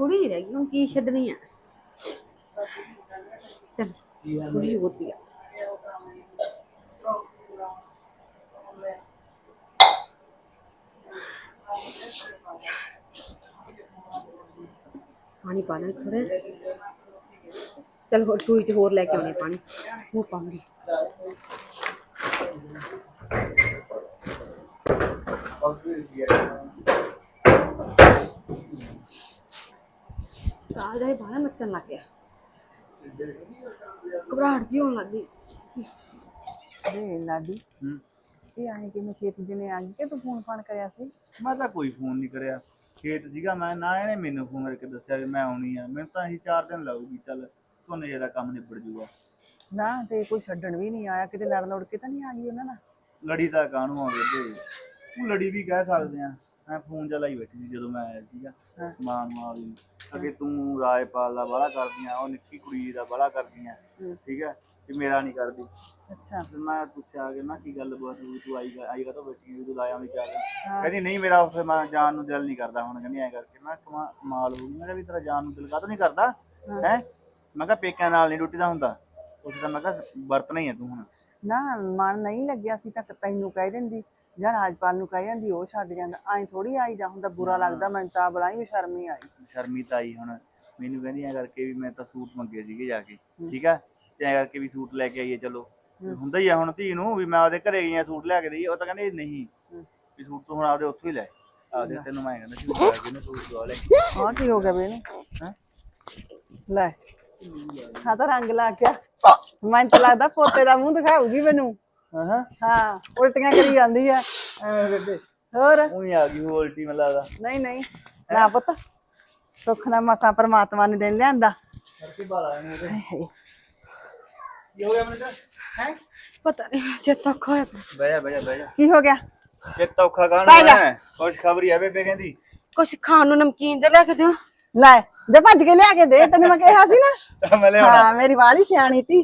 ਥੋੜੀ ਜਿਹੀ ਰਹਿ ਗਈ, ਹੁਣ ਕੀ ਛੱਡਣੀ ਆ? ਚਲ ਥੋੜੀ ਹੋਰ ਪੀ ਆ। ਪਾਣੀ ਪਾ ਲੈ ਥੋੜਾ ਚਲ ਹੋਰ ਸੂਈ ਚ ਹੋਰ ਲੈ ਕੇ ਆਉਣੇ ਪਾਣੀ। ਉਹ ਪਾਉਂਗੀ ਸਾਹ ਦਾ ਬਾਹਲਾ ਮੱਚਣ ਲੱਗ ਗਿਆ। ਘਬਰਾਹਟ ਜਿਹੀ ਹੋਣ ਲੱਗ ਏ ਲਾਡੀ ਹੂੰ। ਇਹ ਆਏ ਕਿ ਮੈਂ ਖੇਤ ਦਿਨੇ ਆ ਗਈ ਕਿ ਤੂੰ ਫੋਨ ਫਾਨ ਕਰਿਆ ਸੀ? ਮੈਂ ਤਾਂ ਕੋਈ ਫੋਨ ਨਹੀਂ ਕਰਿਆ। ਖੇਤ ਸੀਗਾ ਮੈਂ ਨਾ ਇਹਨੇ ਮੈਨੂੰ ਫੋਨ ਕਰਕੇ ਦੱਸਿਆ ਵੀ ਮੈਂ ਆਉਣੀ ਆ। ਮੈਨੂੰ ਤਾਂ ਅਸੀਂ 4 ਦਿਨ ਲਾਊਗੀ ਚੱਲ ਝੋਨੇ ਜਿਹੜਾ ਕੰਮ ਨਿਬੜ ਜੂਗਾ। ਨਾ ਤੇ ਕੋਈ ਛੱਡਣ ਵੀ ਨਹੀਂ ਆਇਆ ਕਿਤੇ ਲੜ ਲੜ ਕੇ ਤਾਂ ਨਹੀਂ ਆ ਗਈ ਉਹਨਾਂ ਨਾਲ? ਲੜੀ ਤਾਂ ਕਾਹਨੂੰ ਆ ਗਏ ਉਹ ਲੜੀ ਵੀ ਕਹਿ ਸਕਦੇ ਆ। ਮੈਂ ਫੋਨ ਚ ਲਾਈ ਬੈਠੀ ਸੀ ਜਦੋਂ ਮੈਂ ਆਇਆ ਸੀਗਾ। ਮਾਂ ਮਾਂ ਵੀ ਅਗੇ ਤੂੰ ਰਾਜਪਾਲ ਦਾ ਬਾਹਲਾ ਕਰਦੀਆਂ ਉਹ ਨਿੱਕੀ ਕੁੜੀ ਦਾ ਬਾਹਲਾ ਕਰਦੀਆਂ ਠੀਕ ਹੈ? ਤੇ ਮੇਰਾ ਨਹੀਂ ਕਰਦੀ। ਅੱਛਾ। ਫਿਰ ਮੈਂ ਪੁੱਛਿਆ ਕਿ ਨਾ ਕੀ ਗੱਲ ਬਾਤ ਹੋਈ ਤੂੰ ਆਈ ਆਈ ਕਾ ਬੈਠੀ ਹੋਈ ਤੂੰ ਲਾਇਆ ਨਹੀਂ ਚਾਹ। ਕਹਿੰਦੀ ਨਹੀਂ ਮੇਰਾ ਫਿਰ ਮੈਂ ਜਾਣ ਨੂੰ ਦਿਲ ਨਹੀਂ ਕਰਦਾ ਹੁਣ। ਕਹਿੰਦੀ ਐ ਕਰਕੇ ਮੈਂ ਕਮਾ ਮਾਲ ਹੋ ਗਈ ਮੈਂ ਕਿਹਾ ਵੀ ਤੇਰਾ ਜਾਣ ਨੂੰ ਦਿਲ ਕਾਹਤੋਂ ਨਹੀਂ ਕਰਦਾ? ਹੈ। ਮੈਂ ਕਿਹਾ ਪੇਕਿਆਂ ਨਾਲ ਨਹੀਂ ਰੋਟੀ ਦਾ ਹੁੰਦਾ। ਉਸ ਦਾ ਮੈਂ ਕਿਹਾ ਵਰਤਣਾ ਹੀ ਹੈ ਤੂੰ ਹੁਣ। ਨਾ ਮਨ ਨਹੀਂ ਲੱਗਿਆ ਸੀ ਤਾਂ ਤੈਨੂੰ ਕਹਿ ਦਿੰਦੀ। ਜਾਂ ਰਾਜਪਾਲ ਨੂੰ ਕਹਿ ਜਾਂਦੀ ਉਹ ਛੱਡ ਜਾਂਦਾ। ਐਂ ਥੋੜੀ ਆਈ ਜਾ ਹੁੰਦਾ ਬੁਰਾ ਲੱਗਦਾ ਮੈਨੂੰ ਤਾਂ ਬੜਾ ਹੀ ਸ਼ਰਮ ਆਈ। ਸ਼ਰਮੀ ਤਾਂ ਆਈ ਹੁਣ। ਮੈਨੂੰ ਕਹਿੰਦੀ ਐ ਕਰਕੇ ਵੀ ਮੈਂ ਤਾਂ ਸੂਟ ਮੰਗੇ ਸੀਗੇ ਜਾ ਕੇ। ਠੀਕ ਆ? ਤੇ ਐ ਕਰਕੇ ਵੀ ਸੂਟ ਲੈ ਕੇ ਆਈਏ ਚਲੋ। ਹੁੰਦਾ ਹੀ ਆ ਹੁਣ ਧੀ ਨੂੰ ਵੀ ਮੈਂ ਆਪਦੇ ਘਰੇ ਗਈ ਆ ਸੂਟ ਲੈ ਕੇ ਦੇਈ ਉਹ ਤਾਂ ਕਹਿੰਦੇ ਨਹੀਂ। ਵੀ ਸੂਟ ਤੂੰ ਹੁਣ ਆਪਦੇ ਉੱਥੋਂ ਹੀ ਲੈ। ਆਪਦੇ ਤੈਨੂੰ ਮੈਂ ਕਹਿੰਦਾ ਕੇ ਨਾ ਸੂਟ ਦਵਾ ਲੈ। ਹਾਂ ਕੀ ਹੋ ਗਿਆ ਬੇ ਨੂੰ ਹੈਂ? ਲੈ। ਹਾਂ ਤਾਂ ਰੰਗ ਲਾ ਕੇ ਮੈਨੂੰ ਤਾਂ ਲੱਗਦਾ ਪੋਤੇ ਦਾ ਮੂੰਹ ਦਿਖਾਊਗੀ ਮੈਨੂੰ। ਹਾਂ। ਹਾਂ ਉਲਟੀਆਂ ਕਰੀ ਜਾਂਦੀ ਆ ਐਵੇਂ ਬੇਬੇ। ਹੋਰ? ਉਹੀ ਆ ਗਈ ਉਲਟੀ ਮੈਨੂੰ ਲੱਗਦਾ। ਨਹੀਂ ਨਹੀਂ। ਨਾ ਪੁੱਤ ਸੁੱਖ ਨਾਲ ਮਸਾਂ ਪਰਮਾਤਮਾ ਨੇ ਦਿਨ ਲਿਆਂਦਾ। ਕਰਕੇ ਬਾਲਾ ਇਹਨੂੰ ਉਹਦੇ ਹਾਏ। ਕੀ ਹੋ ਗਿਆ ਮੈਨੂੰ? ਹੈ? ਪਤਾ ਨਹੀਂ ਚੇਤਾ ਖੋਇਆ ਬਹਿ ਜਾ ਬਹਿ ਜਾ ਬਹਿ ਜਾ। ਕੀ ਹੋ ਗਿਆ? ਚਿੱਤ ਔਖਾ ਕਾਹਨੂੰ ਹੈ? ਕੁਛ ਖਬਰੀ ਆ ਬੇਬੇ ਕਹਿੰਦੀ। ਕੁਛ ਖਾਣ ਨੂੰ ਨਮਕੀਨ ਜਿਹਾ ਲੈ ਕੇ ਦਿਓ। ਲੈ ਜੇ ਭੱਜ ਕੇ ਲਿਆ ਕੇ ਦੇ ਤੈਨੂੰ ਮੈਂ ਕਿਹਾ ਸੀ ਨਾ। ਹਾਂ ਮੇਰੀ ਵਾਲੀ ਸਿਆਣੀ ਤੀ।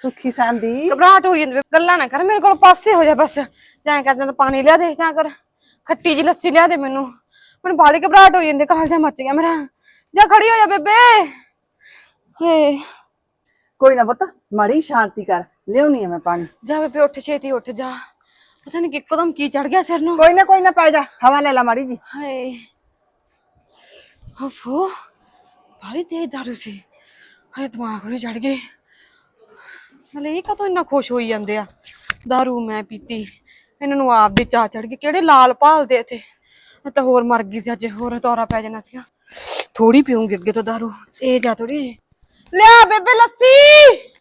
ਸੁੱਖੀ ਸਾਂਦੀ। ਘਬਰਾਹਟ ਹੋਈ ਜਾਂਦੀ ਗੱਲਾਂ ਨਾ ਕਰ ਮੇਰੇ ਕੋਲ ਪਾਸੇ ਹੋ ਜਾ ਬਸ। ਜਾਂ ਕਰ ਤਾਂ ਪਾਣੀ ਲਿਆ ਦੇ ਜਾਂ ਕਰ ਖੱਟੀ ਜੀ ਲੱਸੀ ਲਿਆ ਦੇ ਮੈਨੂੰ। ਮੈਨੂੰ ਬਾੜੀ ਘਬਰਾਹਟ ਹੋਈ ਜਾਂਦੀ ਕਾਲ ਜਾ ਮੱਚ ਗਿਆ ਮੇਰਾ। ਜਾ ਖੜੀ ਹੋ ਜਾ ਬੇਬੇ। ਹੇ। ਕੋਈ ਨਾ ਪੁੱਤ ਮਾੜੀ ਸ਼ਾਂਤੀ ਕਰ ਲਿਆਉਣੀ ਆ ਮੈਂ ਪਾਣੀ। ਜਾ ਬੇਬੇ ਉੱਠ ਛੇਤੀ ਉੱਠ ਜਾ। ਪਤਾ ਨਹੀਂ ਇੱਕਦਮ ਕੀ ਚੜ ਗਿਆ ਸਿਰ ਨੂੰ। ਕੋਈ ਨਾ ਕੋਈ ਨਾ ਪੈ ਜਾ ਹਵਾ ਲੈ ਲਾ ਮਾੜੀ ਜੀ ਹਾਏ ਓਫੋ ਬਾੜੀ ਤੇਜ਼ ਦਾਰੂ ਸੀ। ਹਾਏ ਦਿਮਾਗ ਨੂੰ ਚੜ ਗਏ। ਹਲੇ ਇਹ ਕਦੋਂ ਇੰਨਾ ਖੁਸ਼ ਹੋਈ ਜਾਂਦੇ ਆ? ਦਾਰੂ ਮੈਂ ਪੀਤੀ, ਇਹਨਾਂ ਨੂੰ ਆਪ ਦੀ ਚਾਹ ਚੜ ਗਈ ਕਿਹੜੇ ਲਾਲ ਭਾਲਦੇ ਇੱਥੇ? ਮੈਂ ਤਾਂ ਹੋਰ ਮਰ ਗਈ ਸੀ ਅੱਜ, ਹੋਰ ਦੌਰਾ ਪੈ ਜਾਣਾ ਸੀਗਾ। ਥੋੜੀ ਪੀਉਂਗੀ ਅੱਗੇ ਤੋਂ ਦਾਰੂ। ਇਹ ਜਾ ਥੋੜੀ ਲਿਆ ਬੇਬੇ ਲੱਸੀ!